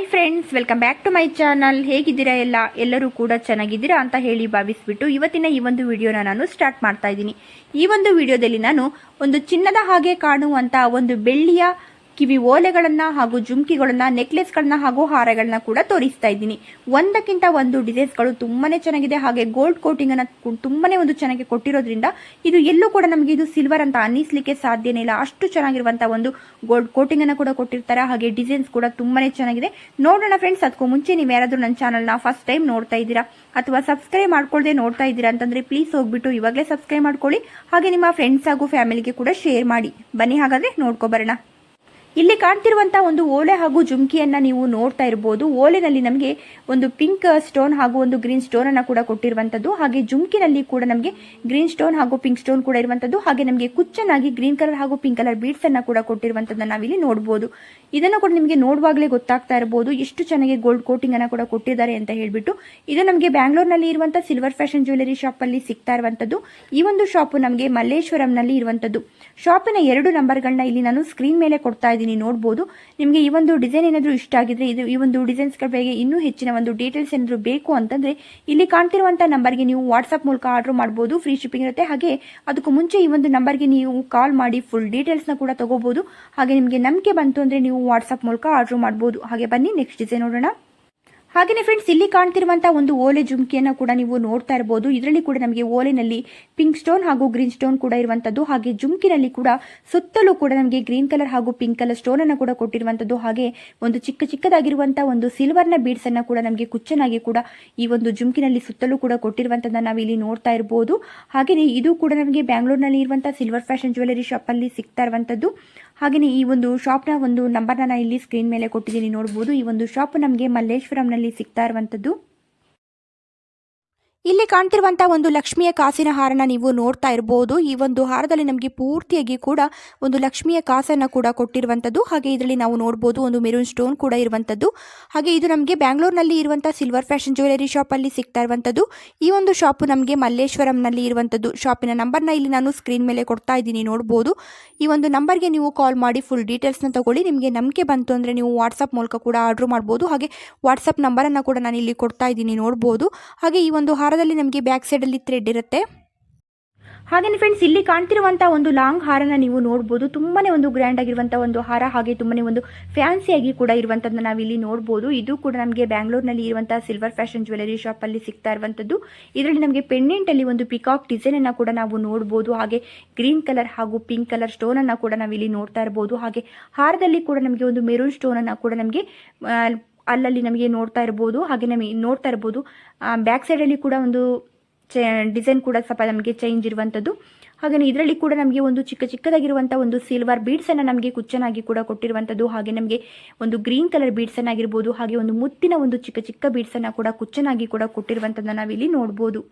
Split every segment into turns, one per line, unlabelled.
Hi friends welcome back to my channel ಹೇಗಿದ್ದೀರಾ ಎಲ್ಲ? ಎಲ್ಲರೂ ಕೂಡ ಚೆನ್ನಾಗಿದ್ದೀರಾ ಅಂತ ಹೇಳಿ ಭಾವಿಸ್ಬಿಟ್ಟು ಇವತ್ತಿನ ಈ ಒಂದು ವಿಡಿಯೋನ ನಾನು ಸ್ಟಾರ್ಟ್ ಮಾಡ್ತಾ ಇದ್ದೀನಿ. ಈ ಒಂದು ವಿಡಿಯೋದಲ್ಲಿ ನಾನು ಒಂದು ಚಿನ್ನದ ಹಾಗೆ ಕಾಣುವಂಥ ಒಂದು ಬೆಳ್ಳಿಯ ಕಿವಿ ಓಲೆಗಳನ್ನ ಹಾಗೂ ಜುಮ್ಕಿಗಳನ್ನ, ನೆಕ್ಲೆಸ್ಗಳನ್ನ ಹಾಗೂ ಹಾರಗಳನ್ನ ಕೂಡ ತೋರಿಸ್ತಾ ಇದ್ದೀನಿ. ಒಂದಕ್ಕಿಂತ ಒಂದು ಡಿಸೈನ್ಸ್ಗಳು ತುಂಬಾನೇ ಚೆನ್ನಾಗಿದೆ. ಹಾಗೆ ಗೋಲ್ಡ್ ಕೋಟಿಂಗ್ ಅನ್ನ ತುಂಬಾನೇ ಒಂದು ಚೆನ್ನಾಗಿ ಕೊಟ್ಟಿರೋದ್ರಿಂದ ಇದು ಎಲ್ಲೂ ಕೂಡ ನಮಗೆ ಇದು ಸಿಲ್ವರ್ ಅಂತ ಅನ್ನಿಸ್ಲಿಕ್ಕೆ ಸಾಧ್ಯನೇ ಇಲ್ಲ. ಅಷ್ಟು ಚೆನ್ನಾಗಿರುವಂತಹ ಒಂದು ಗೋಲ್ಡ್ ಕೋಟಿಂಗ್ ಅನ್ನ ಕೂಡ ಕೊಟ್ಟಿರ್ತಾರೆ. ಹಾಗೆ ಡಿಸೈನ್ಸ್ ಕೂಡ ತುಂಬಾನೇ ಚೆನ್ನಾಗಿದೆ. ನೋಡೋಣ ಫ್ರೆಂಡ್ಸ್, ಅದಕ್ಕೂ ಮುಂಚೆ ನೀವು ಯಾರಾದರೂ ನನ್ನ ಚಾನಲ್ನ ಫಸ್ಟ್ ಟೈಮ್ ನೋಡ್ತಾ ಇದ್ದೀರಾ ಅಥವಾ ಸಬ್ಸ್ಕ್ರೈಬ್ ಮಾಡ್ಕೊಳ್ಳದೆ ನೋಡ್ತಾ ಇದ್ದೀರಾ ಅಂತಂದ್ರೆ ಪ್ಲೀಸ್ ಹೋಗ್ಬಿಟ್ಟು ಇವಾಗಲೇ ಸಬ್ಸ್ಕ್ರೈಬ್ ಮಾಡ್ಕೊಳ್ಳಿ. ಹಾಗೆ ನಿಮ್ಮ ಫ್ರೆಂಡ್ಸ್ ಹಾಗೂ ಫ್ಯಾಮಿಲಿಗೆ ಕೂಡ ಶೇರ್ ಮಾಡಿ. ಬನ್ನಿ ಹಾಗಾದ್ರೆ ನೋಡ್ಕೊಬರೋಣ ಇಲ್ಲಿ ಕಾಣ್ತಿರುವಂತಹ ಒಂದು ಓಲೆ ಹಾಗೂ ಜುಮ್ಕಿಯನ್ನ ನೀವು ನೋಡ್ತಾ ಇರಬಹುದು ಓಲೆನಲ್ಲಿ ನಮಗೆ ಒಂದು ಪಿಂಕ್ ಸ್ಟೋನ್ ಹಾಗೂ ಒಂದು ಗ್ರೀನ್ ಸ್ಟೋನ್ ಅನ್ನ ಕೂಡ ಕೊಟ್ಟಿರುವಂತದ್ದು. ಹಾಗೆ ಜುಮ್ಕಿನಲ್ಲಿ ಕೂಡ ನಮಗೆ ಗ್ರೀನ್ ಸ್ಟೋನ್ ಹಾಗೂ ಪಿಂಕ್ ಸ್ಟೋನ್ ಕೂಡ ಇರುವಂತದ್ದು. ಹಾಗೆ ನಮಗೆ ಕುಚ್ಚನಾಗಿ ಗ್ರೀನ್ ಕಲರ್ ಹಾಗೂ ಪಿಂಕ್ ಕಲರ್ ಬೀಡ್ಸ್ ಅನ್ನ ಕೂಡ ಕೊಟ್ಟಿರುವಂತದ್ದನ್ನ ನಾವಿಲ್ಲಿ ನೋಡಬಹುದು ಇದನ್ನ ಕೂಡ ನಿಮಗೆ ನೋಡುವಾಗಲೇ ಗೊತ್ತಾಗ್ತಾ ಇರಬಹುದು ಎಷ್ಟು ಚೆನ್ನಾಗಿ ಗೋಲ್ಡ್ ಕೋಟಿಂಗ್ ಅನ್ನ ಕೂಡ ಕೊಟ್ಟಿದ್ದಾರೆ ಅಂತ ಹೇಳ್ಬಿಟ್ಟು. ಇದು ನಮಗೆ ಬ್ಯಾಂಗ್ಳೂರ್ನಲ್ಲಿ ಇರುವಂತಹ ಸಿಲ್ವರ್ ಫ್ಯಾಷನ್ ಜ್ಯುವೆಲರಿ ಶಾಪ್ ಅಲ್ಲಿ ಸಿಗ್ತಾ ಇರುವಂತದ್ದು. ಈ ಒಂದು ಶಾಪ್ ನಮಗೆ ಮಲ್ಲೇಶ್ವರಂನಲ್ಲಿ ಇರುವಂತದ್ದು. ಶಾಪಿನ ಎರಡು ನಂಬರ್ಗಳನ್ನ ಇಲ್ಲಿ ನಾನು ಸ್ಕ್ರೀನ್ ಮೇಲೆ ಕೊಡ್ತಾ ಇದ್ದೀನಿ ನೋಡ್ಬೋದು. ನಿಮಗೆ ಈ ಒಂದು ಡಿಸೈನ್ ಏನಾದರೂ ಇಷ್ಟ ಆಗಿದ್ರೆ ಇದು ಈ ಒಂದು ಡಿಸೈನ್ಸ್ಗಳ ಬಗ್ಗೆ ಇನ್ನೂ ಹೆಚ್ಚಿನ ಒಂದು ಡೀಟೇಲ್ಸ್ ಏನಾದರೂ ಬೇಕು ಅಂತಂದ್ರೆ ಇಲ್ಲಿ ಕಾಣ್ತಿರುವಂಥ ನಂಬರ್ಗೆ ನೀವು ವಾಟ್ಸಪ್ ಮೂಲಕ ಆರ್ಡರ್ ಮಾಡ್ಬೋದು ಫ್ರೀ ಶಿಪ್ಪಿಂಗ್ ಇರುತ್ತೆ. ಹಾಗೆ ಅದಕ್ಕೂ ಮುಂಚೆ ಈ ಒಂದು ನಂಬರ್ಗೆ ನೀವು ಕಾಲ್ ಮಾಡಿ ಫುಲ್ ಡೀಟೇಲ್ಸ್ನ ಕೂಡ ತಗೋಬಹುದು ಹಾಗೆ ನಿಮಗೆ ನಂಬಿಕೆ ಬಂತು ಅಂದರೆ ನೀವು ವಾಟ್ಸಪ್ ಮೂಲಕ ಆರ್ಡರ್ ಮಾಡ್ಬೋದು. ಹಾಗೆ ಬನ್ನಿ ನೆಕ್ಸ್ಟ್ ಡಿಸೈನ್ ನೋಡೋಣ. ಹಾಗೆಯೇ ಫ್ರೆಂಡ್ಸ್ ಇಲ್ಲಿ ಕಾಣ್ತಿರುವಂತಹ ಒಂದು ಓಲೆ ಜುಮ್ಕಿಯನ್ನು ಕೂಡ ನೀವು ನೋಡ್ತಾ ಇರಬಹುದು ಇದರಲ್ಲಿ ಕೂಡ ನಮಗೆ ಓಲೆನಲ್ಲಿ ಪಿಂಕ್ ಸ್ಟೋನ್ ಹಾಗೂ ಗ್ರೀನ್ ಸ್ಟೋನ್ ಕೂಡ ಇರುವಂತದ್ದು. ಹಾಗೆ ಜುಮ್ಕಿನಲ್ಲಿ ಕೂಡ ಸುತ್ತಲೂ ಕೂಡ ನಮಗೆ ಗ್ರೀನ್ ಕಲರ್ ಹಾಗೂ ಪಿಂಕ್ ಕಲರ್ ಸ್ಟೋನ್ ಅನ್ನು ಕೂಡ ಕೊಟ್ಟಿರುವಂತದ್ದು. ಹಾಗೆ ಒಂದು ಚಿಕ್ಕ ಚಿಕ್ಕದಾಗಿರುವಂತಹ ಒಂದು ಸಿಲ್ವರ್ನ ಬೀಡ್ಸ್ ಅನ್ನ ಕೂಡ ನಮಗೆ ಕುಚ್ಚನಾಗಿ ಕೂಡ ಈ ಒಂದು ಜುಮ್ಕಿನಲ್ಲಿ ಸುತ್ತಲೂ ಕೂಡ ಕೊಟ್ಟಿರುವಂತದನ್ನ ನಾವು ಇಲ್ಲಿ ನೋಡ್ತಾ ಇರಬಹುದು ಹಾಗೆಯೇ ಇದು ಕೂಡ ನಮಗೆ ಬ್ಯಾಂಗ್ಳೂರ್ನಲ್ಲಿ ಇರುವಂತಹ ಸಿಲ್ವರ್ ಫ್ಯಾಷನ್ ಜ್ಯುವೆಲರಿ ಶಾಪ್ ಅಲ್ಲಿ ಸಿಗ್ತಾ ಇರುವಂತದ್ದು. ಹಾಗೆಯೇ ಈ ಒಂದು ಶಾಪ್ನ ಒಂದು ನಂಬರ್ ನಾನು ಇಲ್ಲಿ ಸ್ಕ್ರೀನ್ ಮೇಲೆ ಕೊಟ್ಟಿದ್ದೀನಿ ನೋಡಬಹುದು ಈ ಒಂದು ಶಾಪ್ ನಮಗೆ ಮಲ್ಲೇಶ್ವರಂನಲ್ಲಿ ಸಿಗ್ತಾ ಇರುವಂಥದ್ದು. ಇಲ್ಲಿ ಕಾಣ್ತಿರುವಂತಹ ಒಂದು ಲಕ್ಷ್ಮಿಯ ಕಾಸಿನ ಹಾರನ ನೀವು ನೋಡ್ತಾ ಇರಬಹುದು ಈ ಒಂದು ಹಾರದಲ್ಲಿ ನಮಗೆ ಪೂರ್ತಿಯಾಗಿ ಕೂಡ ಒಂದು ಲಕ್ಷ್ಮಿಯ ಕಾಸನ್ನ ಕೂಡ ಕೊಟ್ಟಿರುವಂತದ್ದು. ಹಾಗೆ ಇದರಲ್ಲಿ ನಾವು ನೋಡಬಹುದು ಒಂದು ಮೆರೂನ್ ಸ್ಟೋನ್ ಕೂಡ ಇರುವಂತದ್ದು. ಹಾಗೆ ಇದು ನಮಗೆ ಬ್ಯಾಂಗ್ಳೂರ್ನಲ್ಲಿ ಇರುವಂತಹ ಸಿಲ್ವರ್ ಫ್ಯಾಷನ್ ಜ್ಯುವೆಲರಿ ಶಾಪ್ ಅಲ್ಲಿ ಸಿಗ್ತಾ ಇರುವಂತದ್ದು. ಈ ಒಂದು ಶಾಪ್ ನಮಗೆ ಮಲ್ಲೇಶ್ವರಂನಲ್ಲಿ ಇರುವಂತದ್ದು. ಶಾಪಿನ ನಂಬರ್ನ ಇಲ್ಲಿ ನಾನು ಸ್ಕ್ರೀನ್ ಮೇಲೆ ಕೊಡ್ತಾ ಇದ್ದೀನಿ ನೋಡಬಹುದು ಈ ಒಂದು ನಂಬರ್ಗೆ ನೀವು ಕಾಲ್ ಮಾಡಿ ಫುಲ್ ಡೀಟೇಲ್ಸ್ನ ತಗೊಳ್ಳಿ. ನಿಮಗೆ ನಂಬಿಕೆ ಬಂತು ಅಂದರೆ ನೀವು ವಾಟ್ಸಪ್ ಮೂಲಕ ಕೂಡ ಆರ್ಡರ್ ಮಾಡ್ಬೋದು. ಹಾಗೆ ವಾಟ್ಸಪ್ ನಂಬರನ್ನು ಕೂಡ ನಾನು ಇಲ್ಲಿ ಕೊಡ್ತಾ ಇದ್ದೀನಿ, ನೋಡ್ಬೋದು. ಹಾಗೆ ಈ ಒಂದು ಹಾರದಲ್ಲಿ ನಮಗೆ ಬ್ಯಾಕ್ ಸೈಡಲ್ಲಿ ಥ್ರೆಡ್ ಇರುತ್ತೆ. ಹಾಗೇನೆ ಫ್ರೆಂಡ್ಸ್ ಇಲ್ಲಿ ಕಾಣ್ತಿರುವಂಥ ಒಂದು ಲಾಂಗ್ ಹಾರನ ನೀವು ನೋಡ್ಬೋದು. ತುಂಬಾನೇ ಒಂದು ಗ್ರ್ಯಾಂಡ್ ಆಗಿರುವಂಥ ಒಂದು ಹಾರ, ಹಾಗೆ ತುಂಬಾನೇ ಒಂದು ಫ್ಯಾನ್ಸಿಯಾಗಿ ಕೂಡ ಇರುವಂಥದ್ದನ್ನ ನಾವಿಲ್ಲಿ ನೋಡ್ಬೋದು. ಇದು ಕೂಡ ನಮಗೆ ಬ್ಯಾಂಗ್ಳೂರ್ನಲ್ಲಿ ಇರುವಂಥ ಸಿಲ್ವರ್ ಫ್ಯಾಷನ್ ಜ್ಯುವೆಲರಿ ಅಲ್ಲಿ ಸಿಗ್ತಾ ಇರುವಂಥದ್ದು ಇದರಲ್ಲಿ ನಮಗೆ ಪೆಂಡೆಂಟ್ ಅಲ್ಲಿ ಒಂದು ಪಿಕಾಕ್ ಡಿಸೈನ್ ಅನ್ನ ಕೂಡ ನಾವು ನೋಡ್ಬೋದು. ಹಾಗೆ ಗ್ರೀನ್ ಕಲರ್ ಹಾಗೂ ಪಿಂಕ್ ಕಲರ್ ಸ್ಟೋನ್ ಅನ್ನ ಕೂಡ ನಾವಿಲ್ಲಿ ನೋಡ್ತಾ ಇರಬಹುದು ಹಾಗೆ ಹಾರದಲ್ಲಿ ಕೂಡ ನಮಗೆ ಒಂದು ಮೆರೂನ್ ಸ್ಟೋನ್ ಅನ್ನ ಕೂಡ ನಮಗೆ ಅಲ್ಲಲ್ಲಿ ನಮಗೆ ನೋಡ್ತಾ ಇರ್ಬೋದು, ಹಾಗೆ ನಮಗೆ ನೋಡ್ತಾ ಇರ್ಬೋದು. ಬ್ಯಾಕ್ ಸೈಡಲ್ಲಿ ಕೂಡ ಒಂದು ಡಿಸೈನ್ ಕೂಡ ಸ್ವಲ್ಪ ನಮಗೆ ಚೇಂಜ್ ಇರುವಂಥದ್ದು. ಹಾಗೆ ಇದರಲ್ಲಿ ಕೂಡ ನಮಗೆ ಒಂದು ಚಿಕ್ಕ ಚಿಕ್ಕದಾಗಿರುವಂಥ ಒಂದು ಸಿಲ್ವರ್ ಬೀಡ್ಸನ್ನು ನಮಗೆ ಕುಚ್ಚನಾಗಿ ಕೂಡ ಕೊಟ್ಟಿರುವಂಥದ್ದು. ಹಾಗೆ ನಮಗೆ ಒಂದು ಗ್ರೀನ್ ಕಲರ್ ಬೀಡ್ಸನ್ನು ಆಗಿರ್ಬೋದು, ಹಾಗೆ ಒಂದು ಮುತ್ತಿನ ಒಂದು ಚಿಕ್ಕ ಚಿಕ್ಕ ಬೀಡ್ಸನ್ನು ಕೂಡ ಕುಚ್ಚನಾಗಿ ಕೂಡ ಕೊಟ್ಟಿರುವಂಥದ್ದನ್ನು ನಾವಿಲ್ಲಿ ನೋಡ್ಬೋದು.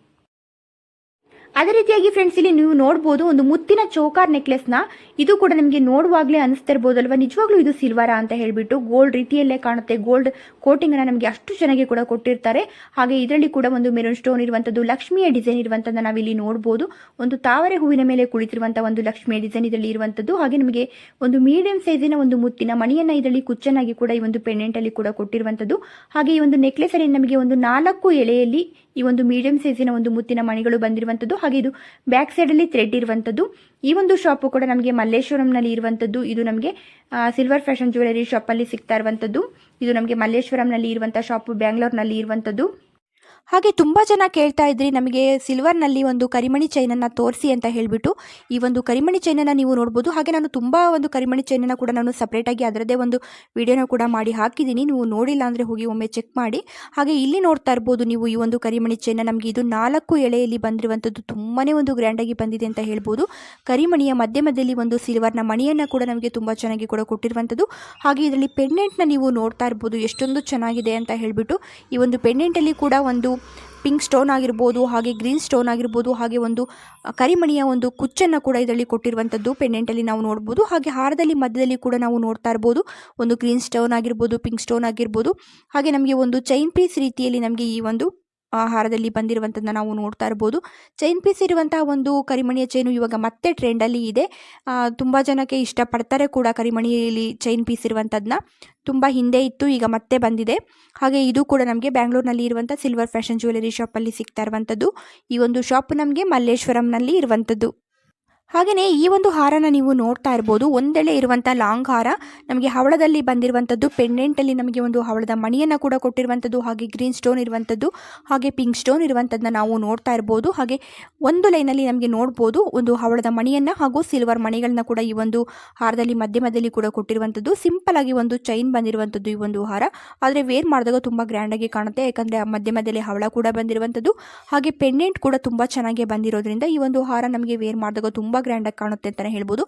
ಅದೇ ರೀತಿಯಾಗಿ ಫ್ರೆಂಡ್ಸ್ ಇಲ್ಲಿ ನೀವು ನೋಡಬಹುದು ಒಂದು ಮುತ್ತಿನ ಚೋಕಾರ್ ನೆಕ್ಲೆಸ್ನ ಇದು ಕೂಡ ನಿಮಗೆ ನೋಡುವಾಗಲೇ ಅನಿಸ್ತಿರ್ಬೋದಲ್ವಾ? ನಿಜವಾಗ್ಲೂ ಇದು ಸಿಲ್ವರ ಅಂತ ಹೇಳ್ಬಿಟ್ಟು ಗೋಲ್ಡ್ ರೀತಿಯಲ್ಲೇ ಕಾಣುತ್ತೆ. ಗೋಲ್ಡ್ ಕೋಟಿಂಗ್ ಅನ್ನ ನಮಗೆ ಅಷ್ಟು ಚೆನ್ನಾಗಿ ಕೂಡ ಕೊಟ್ಟಿರ್ತಾರೆ. ಹಾಗೆ ಇದರಲ್ಲಿ ಕೂಡ ಒಂದು ಮೆರೂನ್ ಸ್ಟೋನ್ ಇರುವಂತದ್ದು, ಲಕ್ಷ್ಮಿಯ ಡಿಸೈನ್ ಇರುವಂತದ್ದು ನಾವಿಲ್ಲಿ ನೋಡಬಹುದು ಒಂದು ತಾವರೆ ಹೂವಿನ ಮೇಲೆ ಕುಳಿತಿರುವಂತ ಒಂದು ಲಕ್ಷ್ಮಿಯ ಡಿಸೈನ್ ಇದರಲ್ಲಿ ಇರುವಂತದ್ದು. ಹಾಗೆ ನಮಗೆ ಒಂದು ಮೀಡಿಯಂ ಸೈಜಿನ ಒಂದು ಮುತ್ತಿನ ಮಣಿಯನ್ನ ಇದರಲ್ಲಿ ಕುಚ್ಚನಾಗಿ ಕೂಡ ಈ ಒಂದು ಪೆಂಡೆಂಟ್ ಅಲ್ಲಿ ಕೂಡ ಕೊಟ್ಟಿರುವಂತದ್ದು. ಹಾಗೆ ಈ ಒಂದು ನೆಕ್ಲೆಸ್ ಅಲ್ಲಿ ನಮಗೆ ಒಂದು ನಾಲ್ಕು ಎಳೆಯಲ್ಲಿ ಈ ಒಂದು ಮೀಡಿಯಂ ಸೈಜಿನ ಒಂದು ಮುತ್ತಿನ ಮಣಿಗಳು ಬಂದಿರುವಂತದ್ದು. ಹಾಗೆ ಇದು ಬ್ಯಾಕ್ ಸೈಡ್ ಅಲ್ಲಿ ಥ್ರೆಡ್ ಇರುವಂತದ್ದು. ಈ ಒಂದು ಶಾಪ್ ಕೂಡ ನಮಗೆ ಮಲ್ಲೇಶ್ವರಂನಲ್ಲಿ ಇರುವಂತದ್ದು. ಇದು ನಮಗೆ ಸಿಲ್ವರ್ ಫ್ಯಾಷನ್ ಜ್ಯುವೆಲರಿ ಶಾಪ್ ಅಲ್ಲಿ ಸಿಗ್ತಾ ಇರುವಂತದ್ದು. ಇದು ನಮಗೆ ಮಲ್ಲೇಶ್ವರಂನಲ್ಲಿ ಇರುವಂತಹ ಶಾಪ್ ಬ್ಯಾಂಗ್ಳೂರ್ನಲ್ಲಿ ಇರುವಂತದ್ದು. ಹಾಗೆ ತುಂಬ ಜನ ಕೇಳ್ತಾ ಇದ್ರಿ, ನಮಗೆ ಸಿಲ್ವರ್ನಲ್ಲಿ ಒಂದು ಕರಿಮಣಿ ಚೈನನ್ನು ತೋರಿಸಿ ಅಂತ ಹೇಳಿಬಿಟ್ಟು, ಈ ಒಂದು ಕರಿಮಣಿ ಚೈನನ್ನು ನೀವು ನೋಡ್ಬೋದು. ಹಾಗೆ ನಾನು ತುಂಬ ಒಂದು ಕರಿಮಣಿ ಚೈನನ್ನು ಕೂಡ ನಾನು ಸಪ್ರೇಟಾಗಿ ಅದರದ್ದೇ ಒಂದು ವಿಡಿಯೋನ ಕೂಡ ಮಾಡಿ ಹಾಕಿದ್ದೀನಿ. ನೀವು ನೋಡಿಲ್ಲ ಅಂದರೆ ಹೋಗಿ ಒಮ್ಮೆ ಚೆಕ್ ಮಾಡಿ. ಹಾಗೆ ಇಲ್ಲಿ ನೋಡ್ತಾ ಇರ್ಬೋದು ನೀವು ಈ ಒಂದು ಕರಿಮಣಿ ಚೈನ, ನಮಗೆ ಇದು ನಾಲ್ಕು ಎಳೆಯಲ್ಲಿ ಬಂದಿರುವಂಥದ್ದು ತುಂಬಾ ಒಂದು ಗ್ರ್ಯಾಂಡಾಗಿ ಬಂದಿದೆ ಅಂತ ಹೇಳ್ಬೋದು. ಕರಿಮಣಿಯ ಮಧ್ಯ ಮಧ್ಯದಲ್ಲಿ ಒಂದು ಸಿಲ್ವರ್ನ ಮಣಿಯನ್ನು ಕೂಡ ನಮಗೆ ತುಂಬ ಚೆನ್ನಾಗಿ ಕೂಡ ಕೊಟ್ಟಿರುವಂಥದ್ದು. ಹಾಗೆ ಇದರಲ್ಲಿ ಪೆಂಡೆಂಟ್ನ ನೀವು ನೋಡ್ತಾ ಇರ್ಬೋದು, ಎಷ್ಟೊಂದು ಚೆನ್ನಾಗಿದೆ ಅಂತ ಹೇಳಿಬಿಟ್ಟು, ಈ ಒಂದು ಪೆಂಡೆಂಟಲ್ಲಿ ಕೂಡ ಒಂದು ಪಿಂಕ್ ಸ್ಟೋನ್ ಆಗಿರ್ಬೋದು, ಹಾಗೆ ಗ್ರೀನ್ ಸ್ಟೋನ್ ಆಗಿರ್ಬೋದು, ಹಾಗೆ ಒಂದು ಕರಿಮಣಿಯ ಒಂದು ಕುಚ್ಚನ್ನು ಕೂಡ ಇದರಲ್ಲಿ ಕೊಟ್ಟಿರುವಂಥದ್ದು ಪೆಂಡೆಂಟಲ್ಲಿ ನಾವು ನೋಡ್ಬೋದು. ಹಾಗೆ ಹಾರದಲ್ಲಿ ಮಧ್ಯದಲ್ಲಿ ಕೂಡ ನಾವು ನೋಡ್ತಾ ಇರ್ಬೋದು. ಒಂದು ಗ್ರೀನ್ ಸ್ಟೋನ್ ಆಗಿರ್ಬೋದು ಪಿಂಕ್ ಸ್ಟೋನ್ ಆಗಿರ್ಬೋದು. ಹಾಗೆ ನಮಗೆ ಒಂದು ಚೈನ್ ಪೀಸ್ ರೀತಿಯಲ್ಲಿ ನಮಗೆ ಈ ಒಂದು ಆ, ಹಾರದಲ್ಲಿ ಬಂದಿರುವಂಥದ್ದನ್ನ ನಾವು ನೋಡ್ತಾ ಇರ್ಬೋದು. ಚೈನ್ ಪೀಸ್ ಇರುವಂತಹ ಒಂದು ಕರಿಮಣಿಯ ಚೈನು ಇವಾಗ ಮತ್ತೆ ಟ್ರೆಂಡಲ್ಲಿ ಇದೆ. ತುಂಬ ಜನಕ್ಕೆ ಇಷ್ಟಪಡ್ತಾರೆ ಕೂಡ ಕರಿಮಣಿಯಲ್ಲಿ ಚೈನ್ ಪೀಸ್ ಇರುವಂಥದ್ದನ್ನ. ತುಂಬ ಹಿಂದೆ ಇತ್ತು ಈಗ ಮತ್ತೆ ಬಂದಿದೆ. ಹಾಗೆ ಇದು ಕೂಡ ನಮಗೆ ಬ್ಯಾಂಗ್ಳೂರ್ನಲ್ಲಿ ಇರುವಂಥ ಸಿಲ್ವರ್ ಫ್ಯಾಷನ್ ಜ್ಯುವೆಲರಿ ಶಾಪಲ್ಲಿ ಸಿಗ್ತಾ ಇರುವಂಥದ್ದು. ಈ ಒಂದು ಶಾಪ್ ನಮಗೆ ಮಲ್ಲೇಶ್ವರಂನಲ್ಲಿ ಇರುವಂಥದ್ದು. ಹಾಗೆಯೇ ಈ ಒಂದು ಹಾರನ ನೀವು ನೋಡ್ತಾ ಇರ್ಬೋದು. ಒಂದೆಳೆ ಇರುವಂಥ ಲಾಂಗ್ ಹಾರ. ನಮಗೆ ಹವಳದಲ್ಲಿ ಬಂದಿರುವಂಥದ್ದು ಪೆಂಡೆಂಟಲ್ಲಿ ನಮಗೆ ಒಂದು ಹವಳದ ಮಣಿಯನ್ನು ಕೂಡ ಕೊಟ್ಟಿರುವಂಥದ್ದು ಹಾಗೆ ಗ್ರೀನ್ ಸ್ಟೋನ್ ಇರುವಂಥದ್ದು ಹಾಗೆ ಪಿಂಕ್ ಸ್ಟೋನ್ ಇರುವಂಥದ್ದನ್ನ ನಾವು ನೋಡ್ತಾ ಇರ್ಬೋದು. ಹಾಗೆ ಒಂದು ಲೈನಲ್ಲಿ ನಮಗೆ ನೋಡ್ಬೋದು ಒಂದು ಹವಳದ ಮಣಿಯನ್ನು ಹಾಗೂ ಸಿಲ್ವರ್ ಮಣಿಗಳನ್ನ ಕೂಡ ಈ ಒಂದು ಹಾರದಲ್ಲಿ ಮಧ್ಯ ಮಧ್ಯದಲ್ಲಿ ಕೂಡ ಕೊಟ್ಟಿರುವಂಥದ್ದು ಸಿಂಪಲ್ ಆಗಿ ಒಂದು ಚೈನ್ ಬಂದಿರುವಂಥದ್ದು ಈ ಒಂದು ಹಾರ. ಆದರೆ ವೇರ್ ಮಾಡಿದಾಗ ತುಂಬ ಗ್ರ್ಯಾಂಡಾಗಿ ಕಾಣುತ್ತೆ. ಯಾಕಂದರೆ ಮಧ್ಯ ಮಧ್ಯದಲ್ಲಿ ಹವಳ ಕೂಡ ಬಂದಿರುವಂಥದ್ದು ಹಾಗೆ ಪೆಂಡೆಂಟ್ ಕೂಡ ತುಂಬ ಚೆನ್ನಾಗಿ ಬಂದಿರೋದ್ರಿಂದ ಈ ಒಂದು ಹಾರ ನಮಗೆ ವೇರ್ ಮಾಡಿದಾಗ ತುಂಬ ಗ್ರ್ಯಾಂಡಾಗಿ ಕಾಣುತ್ತೆ ಅಂತಲೇ ಹೇಳ್ಬೋದು.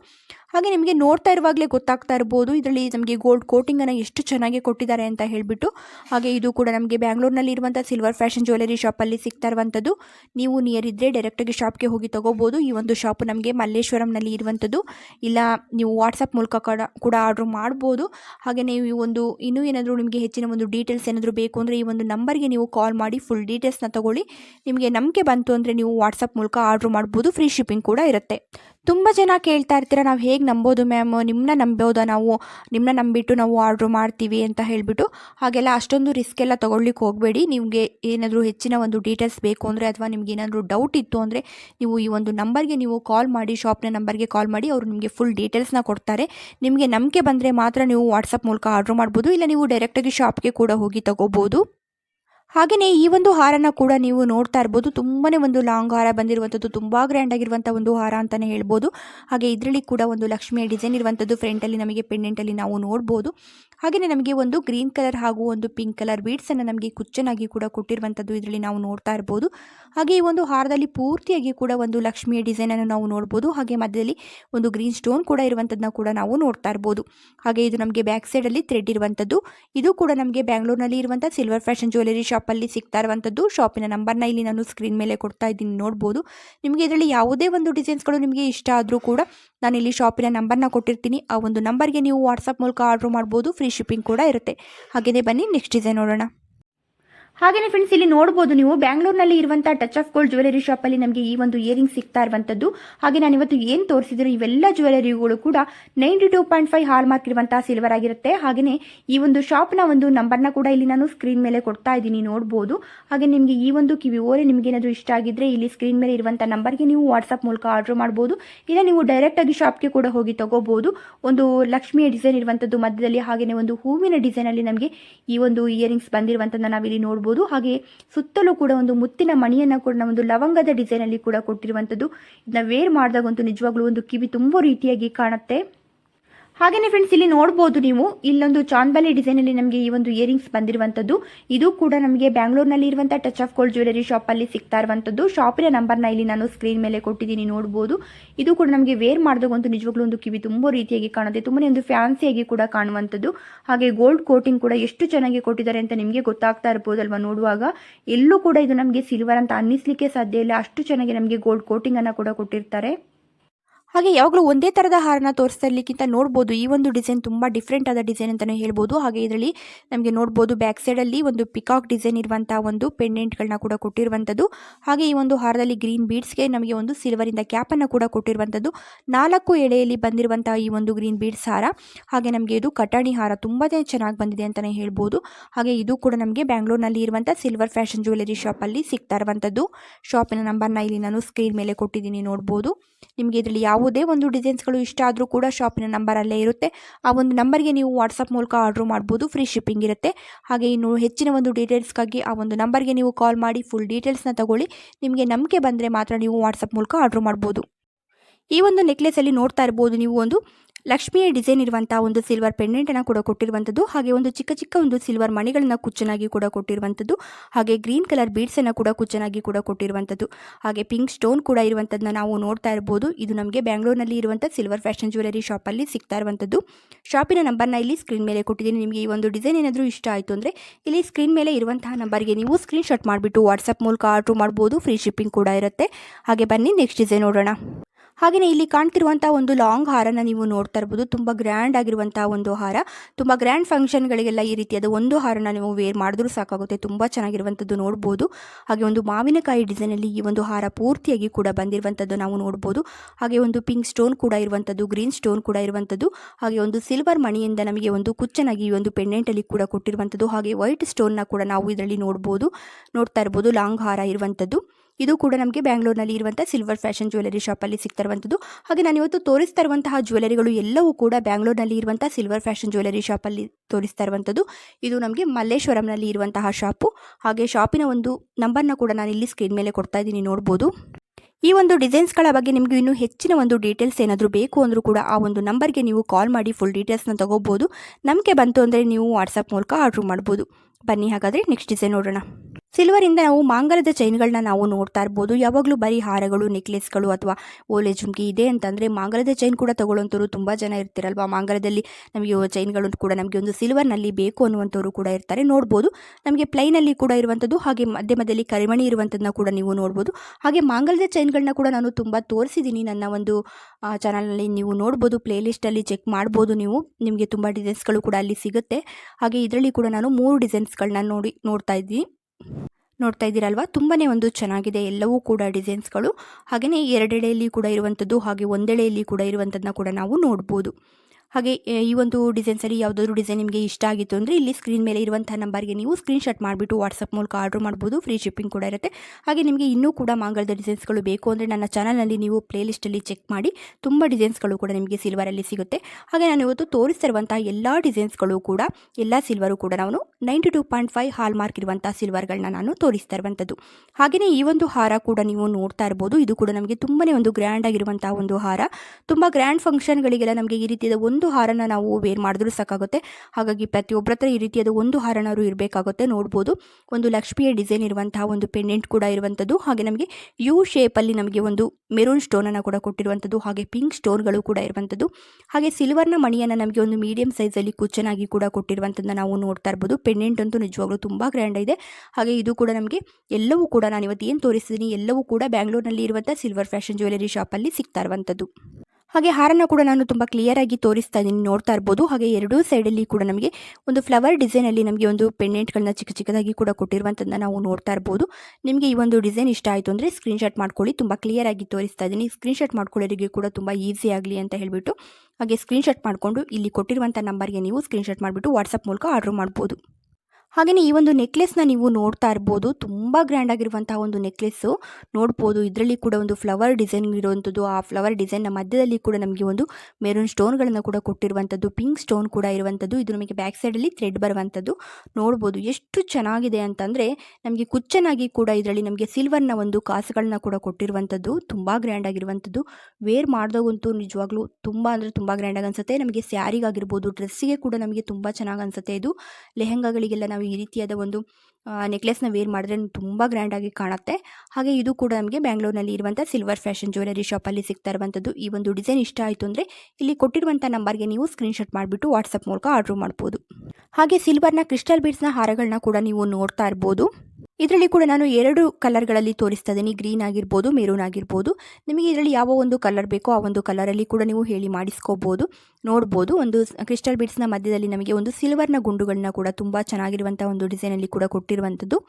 ಹಾಗೆ ನಿಮಗೆ ನೋಡ್ತಾ ಇರುವಾಗಲೇ ಗೊತ್ತಾಗ್ತಾ ಇರ್ಬೋದು, ಇದರಲ್ಲಿ ನಮಗೆ ಗೋಲ್ಡ್ ಕೋಟಿಂಗನ್ನು ಎಷ್ಟು ಚೆನ್ನಾಗಿ ಕೊಟ್ಟಿದ್ದಾರೆ ಅಂತ ಹೇಳಿಬಿಟ್ಟು. ಹಾಗೆ ಇದು ಕೂಡ ನಮಗೆ ಬ್ಯಾಂಗ್ಳೂರ್ನಲ್ಲಿ ಇರುವಂಥ ಸಿಲ್ವರ್ ಫ್ಯಾಷನ್ ಜ್ಯುವೆಲರಿ ಶಾಪಲ್ಲಿ ಸಿಗ್ತಾ ಇರುವಂಥದ್ದು. ನೀವು ನಿಯರ್ ಇದ್ದರೆ ಡೈರೆಕ್ಟಾಗಿ ಶಾಪ್ಗೆ ಹೋಗಿ ತೊಗೋಬೋದು. ಈ ಒಂದು ಶಾಪ್ ನಮಗೆ ಮಲ್ಲೇಶ್ವರಂನಲ್ಲಿ ಇರುವಂಥದ್ದು. ಇಲ್ಲ, ನೀವು ವಾಟ್ಸಪ್ ಮೂಲಕ ಕೂಡ ಕೂಡ ಆರ್ಡ್ರ್ ಮಾಡ್ಬೋದು. ಹಾಗೆ ನೀವು ಈ ಒಂದು, ಇನ್ನೂ ಏನಾದರೂ ನಿಮಗೆ ಹೆಚ್ಚಿನ ಒಂದು ಡೀಟೇಲ್ಸ್ ಏನಾದರೂ ಬೇಕು ಅಂದರೆ ಈ ಒಂದು ನಂಬರ್ಗೆ ನೀವು ಕಾಲ್ ಮಾಡಿ ಫುಲ್ ಡೀಟೇಲ್ಸ್ನ ತಗೊಳ್ಳಿ. ನಿಮಗೆ ನಂಬಿಕೆ ಬಂತು ಅಂದರೆ ನೀವು ವಾಟ್ಸಪ್ ಮೂಲಕ ಆರ್ಡ್ರ್ ಮಾಡ್ಬೋದು. ಫ್ರೀ ಶಿಪ್ಪಿಂಗ್ ಕೂಡ ಇರುತ್ತೆ. ತುಂಬ ಜನ ಕೇಳ್ತಾ ಇರ್ತೀರ, ನಾವು ಹೇಗೆ ನಂಬೋದು ಮ್ಯಾಮ್ ನಿಮ್ಮನ್ನ ನಂಬೋದಾ ನಾವು? ನಿಮ್ಮನ್ನ ನಂಬಿಟ್ಟು ನಾವು ಆರ್ಡ್ರ್ ಮಾಡ್ತೀವಿ ಅಂತ ಹೇಳಿಬಿಟ್ಟು ಹಾಗೆಲ್ಲ ಅಷ್ಟೊಂದು ರಿಸ್ಕ್ ಎಲ್ಲ ತೊಗೊಳ್ಲಿಕ್ಕೆ ಹೋಗಬೇಡಿ. ನಿಮಗೆ ಏನಾದರೂ ಹೆಚ್ಚಿನ ಒಂದು ಡೀಟೇಲ್ಸ್ ಬೇಕು ಅಂದರೆ ಅಥವಾ ನಿಮ್ಗೆ ಏನಾದರೂ ಡೌಟ್ ಇತ್ತು ಅಂದರೆ ನೀವು ಈ ಒಂದು ನಂಬರ್ಗೆ ನೀವು ಕಾಲ್ ಮಾಡಿ ಶಾಪ್ನ ನಂಬರ್ಗೆ ಕಾಲ್ ಮಾಡಿ, ಅವರು ನಿಮಗೆ ಫುಲ್ ಡೀಟೇಲ್ಸ್ನ ಕೊಡ್ತಾರೆ. ನಿಮಗೆ ನಂಬಿಕೆ ಬಂದರೆ ಮಾತ್ರ ನೀವು ವಾಟ್ಸಪ್ ಮೂಲಕ ಆರ್ಡ್ರ್ ಮಾಡ್ಬೋದು, ಇಲ್ಲ ನೀವು ಡೈರೆಕ್ಟಾಗಿ ಶಾಪ್ಗೆ ಕೂಡ ಹೋಗಿ ತಗೋಬೋದು. ಹಾಗೆಯೇ ಈ ಒಂದು ಹಾರನ ಕೂಡ ನೀವು ನೋಡ್ತಾ ಇರ್ಬೋದು. ತುಂಬಾ ಒಂದು ಲಾಂಗ್ ಹಾರ ಬಂದಿರುವಂಥದ್ದು, ತುಂಬ ಗ್ರ್ಯಾಂಡ್ ಆಗಿರುವಂಥ ಒಂದು ಹಾರ ಅಂತಲೇ ಹೇಳ್ಬೋದು. ಹಾಗೆ ಇದರಲ್ಲಿ ಕೂಡ ಒಂದು ಲಕ್ಷ್ಮಿಯ ಡಿಸೈನ್ ಇರುವಂಥದ್ದು ಫ್ರಂಟಲ್ಲಿ ನಮಗೆ ಪೆಂಡೆಂಟಲ್ಲಿ ನಾವು ನೋಡ್ಬೋದು. ಹಾಗೆಯೇ ನಮಗೆ ಒಂದು ಗ್ರೀನ್ ಕಲರ್ ಹಾಗೂ ಒಂದು ಪಿಂಕ್ ಕಲರ್ ಬೀಡ್ಸನ್ನು ನಮಗೆ ಕುಚ್ಚನಾಗಿ ಕೂಡ ಕೊಟ್ಟಿರುವಂಥದ್ದು ಇದರಲ್ಲಿ ನಾವು ನೋಡ್ತಾ ಇರ್ಬೋದು. ಹಾಗೆ ಈ ಒಂದು ಹಾರದಲ್ಲಿ ಪೂರ್ತಿಯಾಗಿ ಕೂಡ ಒಂದು ಲಕ್ಷ್ಮಿಯ ಡಿಸೈನನ್ನು ನಾವು ನೋಡ್ಬೋದು. ಹಾಗೆ ಮಧ್ಯದಲ್ಲಿ ಒಂದು ಗ್ರೀನ್ ಸ್ಟೋನ್ ಕೂಡ ಇರುವಂಥದ್ದನ್ನ ಕೂಡ ನಾವು ನೋಡ್ತಾ ಇರ್ಬೋದು. ಹಾಗೆ ಇದು ನಮಗೆ ಬ್ಯಾಕ್ ಸೈಡಲ್ಲಿ ಥ್ರೆಡ್ ಇರುವಂಥದ್ದು. ಇದು ಕೂಡ ನಮಗೆ ಬ್ಯಾಂಗ್ಳೂರ್ನಲ್ಲಿ ಇರುವಂಥ ಸಿಲ್ವರ್ ಫ್ಯಾಷನ್ ಜ್ಯುವೆಲರಿ ಶಾಪಲ್ಲಿ ಸಿಗ್ತಾ ಇರುವಂಥದ್ದು ಶಾಪಿನ ನಂಬರ್ನ ಇಲ್ಲಿ ನಾನು ಸ್ಕ್ರೀನ್ ಮೇಲೆ ಕೊಡ್ತಾ ಇದ್ದೀನಿ. ನೋಡ್ಬೋದು. ನಿಮಗೆ ಇದರಲ್ಲಿ ಯಾವುದೇ ಒಂದು ಡಿಸೈನ್ಸ್ಗಳು ನಿಮಗೆ ಇಷ್ಟ ಆದರೂ ಕೂಡ ನಾನು ಇಲ್ಲಿ ಶಾಪಿನ ನಂಬರ್ನ ಕೊಟ್ಟಿರ್ತೀನಿ. ಆ ಒಂದು ನಂಬರ್ಗೆ ನೀವು ವಾಟ್ಸಪ್ ಮೂಲಕ ಆರ್ಡ್ರ್ ಮಾಡ್ಬೋದು. ಫ್ರೀ ಶಿಪ್ಪಿಂಗ್ ಕೂಡ ಇರುತ್ತೆ. ಹಾಗೆಯೇ ಬನ್ನಿ ನೆಕ್ಸ್ಟ್ ಡಿಸೈನ್ ನೋಡೋಣ. ಹಾಗೆಯೇ ಫ್ರೆಂಡ್ಸ್ ಇಲ್ಲಿ ನೋಡಬಹುದು ನೀವು, ಬ್ಯಾಂಗ್ಳೂರ್ನಲ್ಲಿ ಇರುವಂತಹ ಟಚ್ ಆಫ್ ಗೋಲ್ಡ್ ಜ್ಯುವೆಲರಿ ಅಲ್ಲಿ ನಮಗೆ ಈ ಒಂದು ಇಯರಿಂಗ್ ಸಿಗ್ತಾ ಇರುವಂತದ್ದು. ಹಾಗೆ ನಾನು ಇವತ್ತು ಏನ್ ತೋರಿಸಿದ್ರು, ಇವೆಲ್ಲ ಜ್ಯುವೆಲರಿಗಳು ಕೂಡ ninety two point five hallmark ಇರುವಂತಹ ಸಿಲ್ವರ್ ಆಗಿರುತ್ತೆ. ಹಾಗೆಯೇ ಈ ಒಂದು ಶಾಪ್ನ ಒಂದು ನಂಬರ್ನ ಕೂಡ ಇಲ್ಲಿ ನಾನು ಸ್ಕ್ರೀನ್ ಮೇಲೆ ಕೊಡ್ತಾ ಇದ್ದೀನಿ ನೋಡಬಹುದು ಹಾಗೆ ನಿಮಗೆ ಈ ಒಂದು ಕಿವಿ ಓರೆ ನಿಮಗೆ ಏನಾದರೂ ಇಷ್ಟ ಆಗಿದ್ರೆ ಇಲ್ಲಿ ಸ್ಕ್ರೀನ್ ಮೇಲೆ ಇರುವಂಥ ನಂಬರ್ಗೆ ನೀವು ವಾಟ್ಸ್ಆಪ್ ಮೂಲಕ ಆರ್ಡರ್ ಮಾಡಬಹುದು ಇಲ್ಲ ನೀವು ಡೈರೆಕ್ಟ್ ಆಗಿ ಶಾಪ್ಗೆ ಕೂಡ ಹೋಗಿ ತಗೋಬಹುದು ಒಂದು ಲಕ್ಷ್ಮಿಯ ಡಿಸೈನ್ ಇರುವಂತದ್ದು ಮಧ್ಯದಲ್ಲಿ ಹಾಗೆಯೇ ಒಂದು ಹೂವಿನ ಡಿಸೈನ್ ಅಲ್ಲಿ ನಮಗೆ ಈ ಒಂದು ಇಯರಿಂಗ್ಸ್ ಬಂದಿರುವಂಥದ್ದನ್ನ ನಾವಿಲ್ಲಿ ನೋಡ್ಬೋದು ಹಾಗೆ ಸುತ್ತಲೂ ಕೂಡ ಒಂದು ಮುತ್ತಿನ ಮಣಿಯನ್ನು ಕೂಡ ಒಂದು ಲವಂಗದ ಡಿಸೈನಲ್ಲಿ ಕೂಡ ಕೊಟ್ಟಿರುವಂಥದ್ದು ಇದನ್ನ ವೇರ್ ಮಾಡಿದಾಗಂತೂ ನಿಜವಾಗ್ಲೂ ಒಂದು ಕಿವಿ ತುಂಬ ರೀತಿಯಾಗಿ ಕಾಣುತ್ತೆ. ಹಾಗೆಯೇ ಫ್ರೆಂಡ್ಸ್ ಇಲ್ಲಿ ನೋಡಬಹುದು ನೀವು, ಇಲ್ಲೊಂದು ಚಾನ್ಬಲಿ ಡಿಸೈನ್ ಅಲ್ಲಿ ನಮಗೆ ಈ ಒಂದು ಇಯರಿಂಗ್ಸ್ ಬಂದಿರುವಂತದ್ದು ಇದು ಕೂಡ ನಮಗೆ ಬ್ಯಾಂಗ್ಳೂರ್ನಲ್ಲಿ ಇರುವಂತಹ ಟಚ್ ಆಫ್ ಗೋಲ್ಡ್ ಜ್ಯುವೆಲರಿ ಶಾಪಲ್ಲಿ ಸಿಗ್ತಾ ಇರುವಂತದ್ದು ಶಾಪಿನ ನಂಬರ್ನ ಇಲ್ಲಿ ನಾನು ಸ್ಕ್ರೀನ್ ಮೇಲೆ ಕೊಟ್ಟಿದ್ದೀನಿ ನೋಡಬಹುದು ಇದು ಕೂಡ ನಮಗೆ ವೇರ್ ಮಾಡಿದಾಗ ನಿಜವಾಗ್ಲೂ ಒಂದು ಕಿವಿ ತುಂಬಾ ರೀತಿಯಾಗಿ ಕಾಣುತ್ತೆ. ತುಂಬಾನೇ ಒಂದು ಫ್ಯಾನ್ಸಿಯಾಗಿ ಕೂಡ ಕಾಣುವಂಥದ್ದು. ಹಾಗೆ ಗೋಲ್ಡ್ ಕೋಟಿಂಗ್ ಕೂಡ ಎಷ್ಟು ಚೆನ್ನಾಗಿ ಕೊಟ್ಟಿದ್ದಾರೆ ಅಂತ ನಿಮಗೆ ಗೊತ್ತಾಗ್ತಾ ಇರ್ಬೋದಲ್ವಾ ನೋಡುವಾಗ. ಎಲ್ಲೂ ಕೂಡ ಇದು ನಮಗೆ ಸಿಲ್ವರ್ ಅಂತ ಅನ್ನಿಸ್ಲಿಕ್ಕೆ ಸಾಧ್ಯ ಇಲ್ಲ. ಅಷ್ಟು ಚೆನ್ನಾಗಿ ನಮಗೆ ಗೋಲ್ಡ್ ಕೋಟಿಂಗ್ ಅನ್ನ ಕೂಡ ಕೊಟ್ಟಿರ್ತಾರೆ. ಹಾಗೆ ಯಾವಾಗಲೂ ಒಂದೇ ತರದ ಹಾರನ ತೋರಿಸ್ತಾ ಇರ್ಲಿಕ್ಕಿಂತ ನೋಡ್ಬೋದು. ಈ ಒಂದು ಡಿಸೈನ್ ತುಂಬಾ ಡಿಫ್ರೆಂಟ್ ಆದ ಡಿಸೈನ್ ಅಂತಾನೆ ಹೇಳ್ಬೋದು. ಹಾಗೆ ಇದರಲ್ಲಿ ನಮಗೆ ನೋಡ್ಬೋದು ಬ್ಯಾಕ್ ಸೈಡ್ ಅಲ್ಲಿ ಒಂದು ಪಿಕಾಕ್ ಡಿಸೈನ್ ಇರುವಂತಹ ಒಂದು ಪೆಂಡೆಂಟ್ಗಳನ್ನ ಕೂಡ ಕೊಟ್ಟಿರುವಂಥದ್ದು. ಹಾಗೆ ಈ ಒಂದು ಹಾರದಲ್ಲಿ ಗ್ರೀನ್ ಬೀಡ್ಸ್ಗೆ ನಮಗೆ ಒಂದು ಸಿಲ್ವರ್ ಇಂದ ಕ್ಯಾಪ್ ಅನ್ನ ಕೂಡ ಕೊಟ್ಟಿರುವಂತದ್ದು ನಾಲ್ಕು ಎಳೆಯಲ್ಲಿ ಬಂದಿರುವಂತಹ ಈ ಒಂದು ಗ್ರೀನ್ ಬೀಡ್ಸ್ ಹಾರ, ಹಾಗೆ ನಮಗೆ ಇದು ಕಟಾಣಿ ಹಾರ ತುಂಬಾ ಚೆನ್ನಾಗಿ ಬಂದಿದೆ ಅಂತಾನೆ ಹೇಳ್ಬೋದು. ಹಾಗೆ ಇದು ಕೂಡ ನಮಗೆ ಬ್ಯಾಂಗ್ಳೂರ್ನಲ್ಲಿ ಇರುವಂತ ಸಿಲ್ವರ್ ಫ್ಯಾಷನ್ ಜ್ಯುವೆಲರಿ ಅಲ್ಲಿ ಸಿಗ್ತಾ ಇರುವಂಥದ್ದು. ಶಾಪಿನ ನಂಬರ್ನ ಇಲ್ಲಿ ನಾನು ಸ್ಕ್ರೀನ್ ಮೇಲೆ ಕೊಟ್ಟಿದ್ದೀನಿ ನೋಡ್ಬೋದು. ನಿಮಗೆ ಇದರಲ್ಲಿ ಯಾವುದೇ ಒಂದು ಡಿಸೈನ್ಸ್ಗಳು ಇಷ್ಟ ಆದರೂ ಕೂಡ ಶಾಪಿನ ನಂಬರಲ್ಲೇ ಇರುತ್ತೆ. ಆ ಒಂದು ನಂಬರ್ಗೆ ನೀವು ವಾಟ್ಸಪ್ ಮೂಲಕ ಆರ್ಡ್ರ್ ಮಾಡ್ಬೋದು, ಫ್ರೀ ಶಿಪ್ಪಿಂಗ್ ಇರುತ್ತೆ. ಹಾಗೆ ಇನ್ನು ಹೆಚ್ಚಿನ ಒಂದು ಡೀಟೇಲ್ಸ್ಗಾಗಿ ಆ ಒಂದು ನಂಬರ್ಗೆ ನೀವು ಕಾಲ್ ಮಾಡಿ, ಫುಲ್ ಡೀಟೇಲ್ಸ್ನ ತಗೊಳ್ಳಿ. ನಿಮಗೆ ನಂಬಿಕೆ ಬಂದರೆ ಮಾತ್ರ ನೀವು ವಾಟ್ಸಪ್ ಮೂಲಕ ಆರ್ಡ್ರ್ ಮಾಡ್ಬೋದು. ಈ ಒಂದು ನೆಕ್ಲೆಸಲ್ಲಿ ನೋಡ್ತಾ ಇರ್ಬೋದು ನೀವು ಒಂದು ಲಕ್ಷ್ಮಿಯ ಡಿಸೈನ್ ಇರುವಂತಹ ಒಂದು ಸಿಲ್ವರ್ ಪೆಂಡೆಂಟನ್ನು ಕೂಡ ಕೊಟ್ಟಿರುವಂಥದ್ದು ಹಾಗೆ ಒಂದು ಚಿಕ್ಕ ಚಿಕ್ಕ ಒಂದು ಸಿಲ್ವರ್ ಮಣಿಗಳನ್ನು ಕುಚ್ಚನಾಗಿ ಕೂಡ ಕೊಟ್ಟಿರುವಂಥದ್ದು ಹಾಗೆ ಗ್ರೀನ್ ಕಲರ್ ಬೀಡ್ಸನ್ನು ಕೂಡ ಕುಚ್ಚನಾಗಿ ಕೂಡ ಕೊಟ್ಟಿರುವಂಥದ್ದು ಹಾಗೆ ಪಿಂಕ್ ಸ್ಟೋನ್ ಕೂಡ ಇರುವಂಥದ್ದನ್ನ ನಾವು ನೋಡ್ತಾ ಇರ್ಬೋದು. ಇದು ನಮಗೆ ಬ್ಯಾಂಗ್ಳೂರ್ನಲ್ಲಿ ಇರುವಂಥ ಸಿಲ್ವರ್ ಫ್ಯಾಷನ್ ಜ್ಯುವೆಲರಿ ಶಾಪಲ್ಲಿ ಸಿಗ್ತಾ ಇರುವಂಥದ್ದು ಶಾಪಿನ ನಂಬರ್ನ ಇಲ್ಲಿ ಸ್ಕ್ರೀನ್ ಮೇಲೆ ಕೊಟ್ಟಿದ್ದೀನಿ. ನಿಮಗೆ ಈ ಒಂದು ಡಿಸೈನ್ ಏನಾದರೂ ಇಷ್ಟ ಆಯಿತು ಅಂದರೆ, ಇಲ್ಲಿ ಸ್ಕ್ರೀನ್ ಮೇಲೆ ಇರುವಂತಹ ನಂಬರ್ಗೆ ನೀವು ಸ್ಕ್ರೀನ್ಶಾಟ್ ಮಾಡಿಬಿಟ್ಟು ವಾಟ್ಸಪ್ ಮೂಲಕ ಆರ್ಡ್ರ್ ಮಾಡ್ಬೋದು. ಫ್ರೀ ಶಿಪ್ಪಿಂಗ್ ಕೂಡ ಇರುತ್ತೆ. ಹಾಗೆ ಬನ್ನಿ ನೆಕ್ಸ್ಟ್ ಡಿಸೈನ್ ನೋಡೋಣ. ಹಾಗೆಯೇ ಇಲ್ಲಿ ಕಾಣ್ತಿರುವಂತಹ ಒಂದು ಲಾಂಗ್ ಹಾರನ ನೀವು ನೋಡ್ತಾ ಇರ್ಬೋದು. ತುಂಬಾ ಗ್ರ್ಯಾಂಡ್ ಆಗಿರುವಂತಹ ಒಂದು ಹಾರ. ತುಂಬ ಗ್ರ್ಯಾಂಡ್ ಫಂಕ್ಷನ್ಗಳಿಗೆಲ್ಲ ಈ ರೀತಿಯಾದ ಒಂದು ಹಾರನ ನೀವು ವೇರ್ ಮಾಡಿದ್ರೂ ಸಾಕಾಗುತ್ತೆ. ತುಂಬಾ ಚೆನ್ನಾಗಿರುವಂಥದ್ದು ನೋಡ್ಬೋದು. ಹಾಗೆ ಒಂದು ಮಾವಿನಕಾಯಿ ಡಿಸೈನ್ ಅಲ್ಲಿ ಈ ಒಂದು ಹಾರ ಪೂರ್ತಿಯಾಗಿ ಕೂಡ ಬಂದಿರುವಂಥದ್ದು ನಾವು ನೋಡ್ಬೋದು. ಹಾಗೆ ಒಂದು ಪಿಂಕ್ ಸ್ಟೋನ್ ಕೂಡ ಇರುವಂಥದ್ದು ಗ್ರೀನ್ ಸ್ಟೋನ್ ಕೂಡ ಇರುವಂಥದ್ದು ಹಾಗೆ ಒಂದು ಸಿಲ್ವರ್ ಮಣಿಯಿಂದ ನಮಗೆ ಒಂದು ಕುಚ್ಚನಾಗಿ ಈ ಒಂದು ಪೆಂಡೆಂಟಲ್ಲಿ ಕೂಡ ಕೊಟ್ಟಿರುವಂಥದ್ದು ಹಾಗೆ ವೈಟ್ ಸ್ಟೋನ್ನ ಕೂಡ ನಾವು ಇದರಲ್ಲಿ ನೋಡ್ಬೋದು. ನೋಡ್ತಾ ಇರ್ಬೋದು ಲಾಂಗ್ ಹಾರ ಇರುವಂಥದ್ದು ಇದು ಕೂಡ ನಮಗೆ ಬ್ಯಾಂಗ್ಳೂರ್ನಲ್ಲಿ ಇರುವಂಥ ಸಿಲ್ವರ್ ಫ್ಯಾಷನ್ ಜ್ಯುವೆಲರಿ ಶಾಪಲ್ಲಿ ಸಿಗ್ತಾ ಇರುವಂಥದ್ದು. ಹಾಗೆ ನಾನು ಇವತ್ತು ತೋರಿಸ್ತಾ ಇರುವಂತಹ ಜ್ಯುವೆಲರಿಗಳು ಎಲ್ಲವೂ ಕೂಡ ಬ್ಯಾಂಗ್ಳೂರ್ನಲ್ಲಿ ಇರುವಂಥ ಸಿಲ್ವರ್ ಫ್ಯಾಷನ್ ಜ್ಯುವೆಲರಿ ಶಾಪಲ್ಲಿ ತೋರಿಸ್ತಾ ಇರುವಂಥದ್ದು. ಇದು ನಮಗೆ ಮಲ್ಲೇಶ್ವರಂನಲ್ಲಿ ಇರುವಂತಹ ಶಾಪು ಹಾಗೆ ಶಾಪಿನ ಒಂದು ನಂಬರ್ನ ಕೂಡ ನಾನು ಇಲ್ಲಿ ಸ್ಕ್ರೀನ್ ಮೇಲೆ ಕೊಡ್ತಾ ಇದ್ದೀನಿ, ನೋಡ್ಬೋದು. ಈ ಒಂದು ಡಿಸೈನ್ಸ್ಗಳ ಬಗ್ಗೆ ನಿಮಗೆ ಇನ್ನೂ ಹೆಚ್ಚಿನ ಒಂದು ಡೀಟೇಲ್ಸ್ ಏನಾದರೂ ಬೇಕು ಅಂದರೂ ಕೂಡ ಆ ಒಂದು ನಂಬರ್ಗೆ ನೀವು ಕಾಲ್ ಮಾಡಿ ಫುಲ್ ಡೀಟೇಲ್ಸ್ನ ತಗೋಬೋದು. ನಮಗೆ ಬಂತು ಅಂದರೆ ನೀವು ವಾಟ್ಸಪ್ ಮೂಲಕ ಆರ್ಡ್ರ್ ಮಾಡ್ಬೋದು. ಬನ್ನಿ ಹಾಗಾದರೆ ನೆಕ್ಸ್ಟ್ ಡಿಸೈನ್ ನೋಡೋಣ. ಸಿಲ್ವರಿಂದ ನಾವು ಮಾಂಗಲ್ಯದ ಚೈನ್ಗಳನ್ನ ನಾವು ನೋಡ್ತಾ ಇರ್ಬೋದು. ಯಾವಾಗಲೂ ಬರೀ ಹಾರಗಳು, ನೆಕ್ಲೆಸ್ಗಳು ಅಥವಾ ಓಲೆ ಜುಮ್ಕಿ ಇದೆ ಅಂತಂದರೆ ಮಾಂಗಲ್ಯದ ಚೈನ್ ಕೂಡ ತಗೊಳ್ಳೋಂಥವ್ರು ತುಂಬ ಜನ ಇರ್ತಿರಲ್ವಾ? ಮಾಂಗಲ್ಯದಲ್ಲಿ ನಮಗೆ ಚೈನ್ಗಳು ಕೂಡ ನಮಗೆ ಒಂದು ಸಿಲ್ವರ್ನಲ್ಲಿ ಬೇಕು ಅನ್ನುವಂಥವ್ರು ಕೂಡ ಇರ್ತಾರೆ. ನೋಡ್ಬೋದು. ನಮಗೆ ಪ್ಲೈನಲ್ಲಿ ಕೂಡ ಇರುವಂಥದ್ದು, ಹಾಗೆ ಮಧ್ಯ ಮಧ್ಯದಲ್ಲಿ ಕರಿಮಣಿ ಇರುವಂಥದ್ದನ್ನ ಕೂಡ ನೀವು ನೋಡ್ಬೋದು. ಹಾಗೆ ಮಾಂಗಲ್ಯದ ಚೈನ್ಗಳನ್ನ ಕೂಡ ನಾನು ತುಂಬ ತೋರಿಸಿದ್ದೀನಿ ನನ್ನ ಒಂದು ಚಾನಲ್ನಲ್ಲಿ. ನೀವು ನೋಡ್ಬೋದು, ಪ್ಲೇಲಿಸ್ಟಲ್ಲಿ ಚೆಕ್ ಮಾಡ್ಬೋದು ನೀವು. ನಿಮಗೆ ತುಂಬ ಡಿಸೈನ್ಸ್ಗಳು ಕೂಡ ಅಲ್ಲಿ ಸಿಗುತ್ತೆ. ಹಾಗೆ ಇದರಲ್ಲಿ ಕೂಡ ನಾನು ಮೂರು ಡಿಸೈನ್ಸ್ಗಳನ್ನ ನೋಡಿ, ನೋಡ್ತಾ ಇದ್ದೀನಿ. ನೋಡ್ತಾ ಇದ್ದೀರಲ್ವಾ? ತುಂಬಾ ಒಂದು ಚೆನ್ನಾಗಿದೆ. ಎಲ್ಲವೂ ಕೂಡ ಡಿಸೈನ್ಸ್ಗಳು. ಹಾಗೆಯೇ ಎರಡೆಡೆಯಲ್ಲಿ ಕೂಡ ಇರುವಂಥದ್ದು, ಹಾಗೆ ಒಂದೆಳೆಯಲ್ಲಿ ಕೂಡ ಇರುವಂಥದ್ದನ್ನ ಕೂಡ ನಾವು ನೋಡ್ಬೋದು. ಹಾಗೆ ಈ ಒಂದು ಡಿಸೈನ್ಸಲ್ಲಿ ಯಾವುದಾದ್ರೂ ಡಿಸೈನ್ ನಿಮಗೆ ಇಷ್ಟ ಆಗಿತ್ತು ಅಂದರೆ ಇಲ್ಲಿ ಸ್ಕ್ರೀನ್ ಮೇಲೆ ಇರುವಂಥ ನಂಬರ್ಗೆ ನೀವು ಸ್ಕ್ರೀನ್ ಶಾಟ್ ಮಾಡಿಬಿಟ್ಟು ವಾಟ್ಸಪ್ ಮೂಲಕ ಆರ್ಡರ್ ಮಾಡ್ಬೋದು. ಫ್ರೀ ಶಿಪ್ಪಿಂಗ್ ಕೂಡ ಇರುತ್ತೆ. ಹಾಗೆ ನಿಮಗೆ ಇನ್ನೂ ಕೂಡ ಮಾಂಗಲ್ಯದ ಡಿಸೈನ್ಸ್ಗಳು ಬೇಕು ಅಂದರೆ ನನ್ನ ಚಾನಲ್ನಲ್ಲಿ ನೀವು ಪ್ಲೇಲಿಸ್ಟಲ್ಲಿ ಚೆಕ್ ಮಾಡಿ ತುಂಬ ಡಿಸೈನ್ಸ್ಗಳು ಕೂಡ ನಿಮಗೆ ಸಿಲ್ವರಲ್ಲಿ ಸಿಗುತ್ತೆ. ಹಾಗೆ ನಾನು ಇವತ್ತು ತೋರಿಸ್ತಿರುವಂಥ ಎಲ್ಲ ಡಿಸೈನ್ಸ್ಗಳು ಕೂಡ, ಎಲ್ಲ ಸಿಲ್ವರು ಕೂಡ ನಾನು ninety two point five hallmark ಇರುವಂಥ ಸಿಲ್ವರ್ಗಳನ್ನ ನಾನು ತೋರಿಸ್ತಾ ಇರುವಂಥದ್ದು. ಹಾಗೆಯೇ ಈ ಒಂದು ಹಾರ ಕೂಡ ನೀವು ನೋಡ್ತಾ ಇರ್ಬೋದು. ಇದು ಕೂಡ ನಮಗೆ ತುಂಬಾ ಒಂದು ಗ್ರ್ಯಾಂಡ್ ಆಗಿರುವಂಥ ಒಂದು ಹಾರ. ತುಂಬ ಗ್ರ್ಯಾಂಡ್ ಫಂಕ್ಷನ್ಗಳಿಗೆಲ್ಲ ನಮಗೆ ಈ ರೀತಿಯ ಒಂದು ಹಾರನ ನಾವು ವೇರ್ ಮಾಡಿದ್ರು ಸಾಕಾಗುತ್ತೆ. ಹಾಗಾಗಿ ಪ್ರತಿಯೊಬ್ಬರ ಹತ್ರ ಈ ರೀತಿಯಾದ ಒಂದು ಹಾರನಾದ್ರು ಇರಬೇಕಾಗುತ್ತೆ. ನೋಡ್ಬೋದು. ಒಂದು ಲಕ್ಷ್ಮಿಯ ಡಿಸೈನ್ ಇರುವಂತಹ ಒಂದು ಪೆಂಡೆಂಟ್ ಕೂಡ ಇರುವಂಥದ್ದು. ಹಾಗೆ ನಮಗೆ ಯು ಶೇಪಲ್ಲಿ ನಮಗೆ ಒಂದು ಮೆರೂನ್ ಸ್ಟೋನನ್ನು ಕೂಡ ಕೊಟ್ಟಿರುವಂಥದ್ದು. ಹಾಗೆ ಪಿಂಕ್ ಸ್ಟೋನ್ಗಳು ಕೂಡ ಇರುವಂಥದ್ದು. ಹಾಗೆ ಸಿಲ್ವರ್ನ ಮಣಿಯನ್ನು ನಮಗೆ ಒಂದು ಮೀಡಿಯಂ ಸೈಜಲ್ಲಿ ಕುಚ್ಚನಾಗಿ ಕೂಡ ಕೊಟ್ಟಿರುವಂಥದ್ದನ್ನ ನಾವು ನೋಡ್ತಾ ಇರ್ಬೋದು. ಪೆಂಡೆಂಟ್ ಅಂತೂ ನಿಜವಾಗ್ಲೂ ತುಂಬ ಗ್ರ್ಯಾಂಡ್ ಇದೆ ಹಾಗೆ ಇದು ಕೂಡ ನಮಗೆ ಎಲ್ಲವೂ ಕೂಡ ನಾನು ಇವತ್ತು ಏನು ತೋರಿಸಿದ್ದೀನಿ ಎಲ್ಲವೂ ಕೂಡ ಬ್ಯಾಂಗ್ಳೂರಿನಲ್ಲಿ ಇರುವಂಥ ಸಿಲ್ವರ್ ಫ್ಯಾಷನ್ ಜ್ಯುವೆಲರಿ ಶಾಪಲ್ಲಿ ಸಿಗ್ತಾ ಇರುವಂಥದ್ದು. ಹಾಗೆ ಹಾರನ್ನು ಕೂಡ ನಾನು ತುಂಬ ಕ್ಲಿಯರಾಗಿ ತೋರಿಸ್ತಾ ಇದ್ದೀನಿ, ನೋಡ್ತಾ ಇರ್ಬೋದು. ಹಾಗೆ ಎರಡೂ ಸೈಡಲ್ಲಿ ಕೂಡ ನಮಗೆ ಒಂದು ಫ್ಲವರ್ ಡಿಸೈನಲ್ಲಿ ನಮಗೆ ಒಂದು ಪೆಂಡೆಂಟ್ಗಳನ್ನ ಚಿಕ್ಕ ಚಿಕ್ಕದಾಗಿ ಕೂಡ ಕೊಟ್ಟಿರುವಂಥದ್ದನ್ನ ನಾವು ನೋಡ್ತಾ ಇರ್ಬೋದು. ನಿಮಗೆ ಈ ಒಂದು ಡಿಸೈನ್ ಇಷ್ಟ ಆಯಿತು ಅಂದರೆ ಸ್ಕ್ರೀನ್ಶಾಟ್ ಮಾಡ್ಕೊಳ್ಳಿ. ತುಂಬ ಕ್ಲಿಯರಾಗಿ ತೋರಿಸ್ತಾ ಇದ್ದೀನಿ. ಸ್ಕ್ರೀನ್ಶಾಟ್ ಮಾಡ್ಕೊಳ್ಳೋರಿಗೆ ಕೂಡ ತುಂಬ ಈಸಿ ಆಗಲಿ ಅಂತ ಹೇಳಿಬಿಟ್ಟು, ಹಾಗೆ ಸ್ಕ್ರೀನ್ಶಾಟ್ ಮಾಡಿಕೊಂಡು ಇಲ್ಲಿ ಕೊಟ್ಟಿರುವಂಥ ನಂಬರ್ಗೆ ನೀವು ಸ್ಕ್ರೀನ್ಶಾಟ್ ಮಾಡಿಬಿಟ್ಟು ವಾಟ್ಸಪ್ ಮೂಲಕ ಆರ್ಡ್ರ್ ಮಾಡ್ಬೋದು. ಹಾಗೆಯೇ ಈ ಒಂದು ನೆಕ್ಲೆಸ್ನ ನೀವು ನೋಡ್ತಾ ಇರ್ಬೋದು. ತುಂಬ ಗ್ರ್ಯಾಂಡ್ ಆಗಿರುವಂತಹ ಒಂದು ನೆಕ್ಲೆಸ್ಸು ನೋಡ್ಬೋದು, ಇದರಲ್ಲಿ ಕೂಡ ಒಂದು ಫ್ಲವರ್ ಡಿಸೈನ್ ಇರುವಂಥದ್ದು. ಆ ಫ್ಲವರ್ ಡಿಸೈನ್ನ ಮಧ್ಯದಲ್ಲಿ ಕೂಡ ನಮಗೆ ಒಂದು ಮೆರೂನ್ ಸ್ಟೋನ್ಗಳನ್ನು ಕೂಡ ಕೊಟ್ಟಿರುವಂಥದ್ದು. ಪಿಂಕ್ ಸ್ಟೋನ್ ಕೂಡ ಇರುವಂಥದ್ದು. ಇದು ನಮಗೆ ಬ್ಯಾಕ್ ಸೈಡಲ್ಲಿ ಥ್ರೆಡ್ ಬರುವಂಥದ್ದು. ನೋಡ್ಬೋದು, ಎಷ್ಟು ಚೆನ್ನಾಗಿದೆ ಅಂತಂದರೆ, ನಮಗೆ ಕುಚ್ಚನಾಗಿ ಕೂಡ ಇದರಲ್ಲಿ ನಮಗೆ ಸಿಲ್ವರ್ನ ಒಂದು ಕಾಸುಗಳನ್ನ ಕೂಡ ಕೊಟ್ಟಿರುವಂಥದ್ದು. ತುಂಬ ಗ್ರ್ಯಾಂಡ್ ಆಗಿರುವಂಥದ್ದು. ವೇರ್ ಮಾಡಿದಾಗಂತೂ ನಿಜವಾಗ್ಲೂ ತುಂಬ ಅಂದರೆ ತುಂಬ ಗ್ರ್ಯಾಂಡಾಗಿ ಅನಿಸುತ್ತೆ. ನಮಗೆ ಸ್ಯಾರಿಗಾಗಿರ್ಬೋದು ಡ್ರೆಸ್ಸಿಗೆ ಕೂಡ ನಮಗೆ ತುಂಬ ಚೆನ್ನಾಗಿ ಅನಿಸುತ್ತೆ ಇದು. ಲೆಹೆಂಗಾಗಳಿಗೆಲ್ಲ ಈ ರೀತಿಯಾದ ಒಂದು ನೆಕ್ಲೆಸ್ನ ವೇರ್ ಮಾಡಿದ್ರೆ ತುಂಬ ಗ್ರ್ಯಾಂಡಾಗಿ ಕಾಣುತ್ತೆ. ಹಾಗೆ ಇದು ಕೂಡ ನಮಗೆ ಬ್ಯಾಂಗ್ಳೂರಿನಲ್ಲಿ ಇರುವಂಥ ಸಿಲ್ವರ್ ಫ್ಯಾಷನ್ ಜ್ಯುವೆಲರಿ ಶಾಪಲ್ಲಿ ಸಿಗ್ತಾ ಇರುವಂಥದ್ದು ಈ ಒಂದು ಡಿಸೈನ್ ಇಷ್ಟ ಆಯಿತು ಅಂದರೆ ಇಲ್ಲಿ ಕೊಟ್ಟಿರುವಂಥ ನಂಬರ್ಗೆ ನೀವು ಸ್ಕ್ರೀನ್ಶಾಟ್ ಮಾಡಿಬಿಟ್ಟು ವಾಟ್ಸಪ್ ಮೂಲಕ ಆರ್ಡ್ರ್ ಮಾಡ್ಬೋದು. ಹಾಗೆ ಸಿಲ್ವರ್ನ ಕ್ರಿಸ್ಟಲ್ ಬೀಡ್ಸ್ನ ಹಾರಗಳನ್ನ ಕೂಡ ನೀವು ನೋಡ್ತಾ ಇರ್ಬೋದು. ಇದರಲ್ಲಿ ಕೂಡ ನಾನು ಎರಡು ಕಲರ್ಗಳಲ್ಲಿ ತೋರಿಸ್ತಾ ಇದ್ದೀನಿ ಗ್ರೀನ್ ಆಗಿರ್ಬೋದು, ಮೆರೂನ್ ಆಗಿರ್ಬೋದು. ನಿಮಗೆ ಇದರಲ್ಲಿ ಯಾವ ಒಂದು ಕಲರ್ ಬೇಕೋ ಆ ಒಂದು ಕಲರಲ್ಲಿ ಕೂಡ ನೀವು ಹೇಳಿ ಮಾಡಿಸ್ಕೋಬೋದು, ನೋಡ್ಬೋದು. ಒಂದು ಕ್ರಿಸ್ಟಲ್ ಬಿಡ್ಸ್ನ ಮಧ್ಯದಲ್ಲಿ ನಮಗೆ ಒಂದು ಸಿಲ್ವರ್ನ ಗುಂಡುಗಳನ್ನ ಕೂಡ ತುಂಬ ಚೆನ್ನಾಗಿರುವಂಥ ಒಂದು ಡಿಸೈನಲ್ಲಿ ಕೂಡ ಕೊಟ್ಟಿರುವಂಥದ್ದು.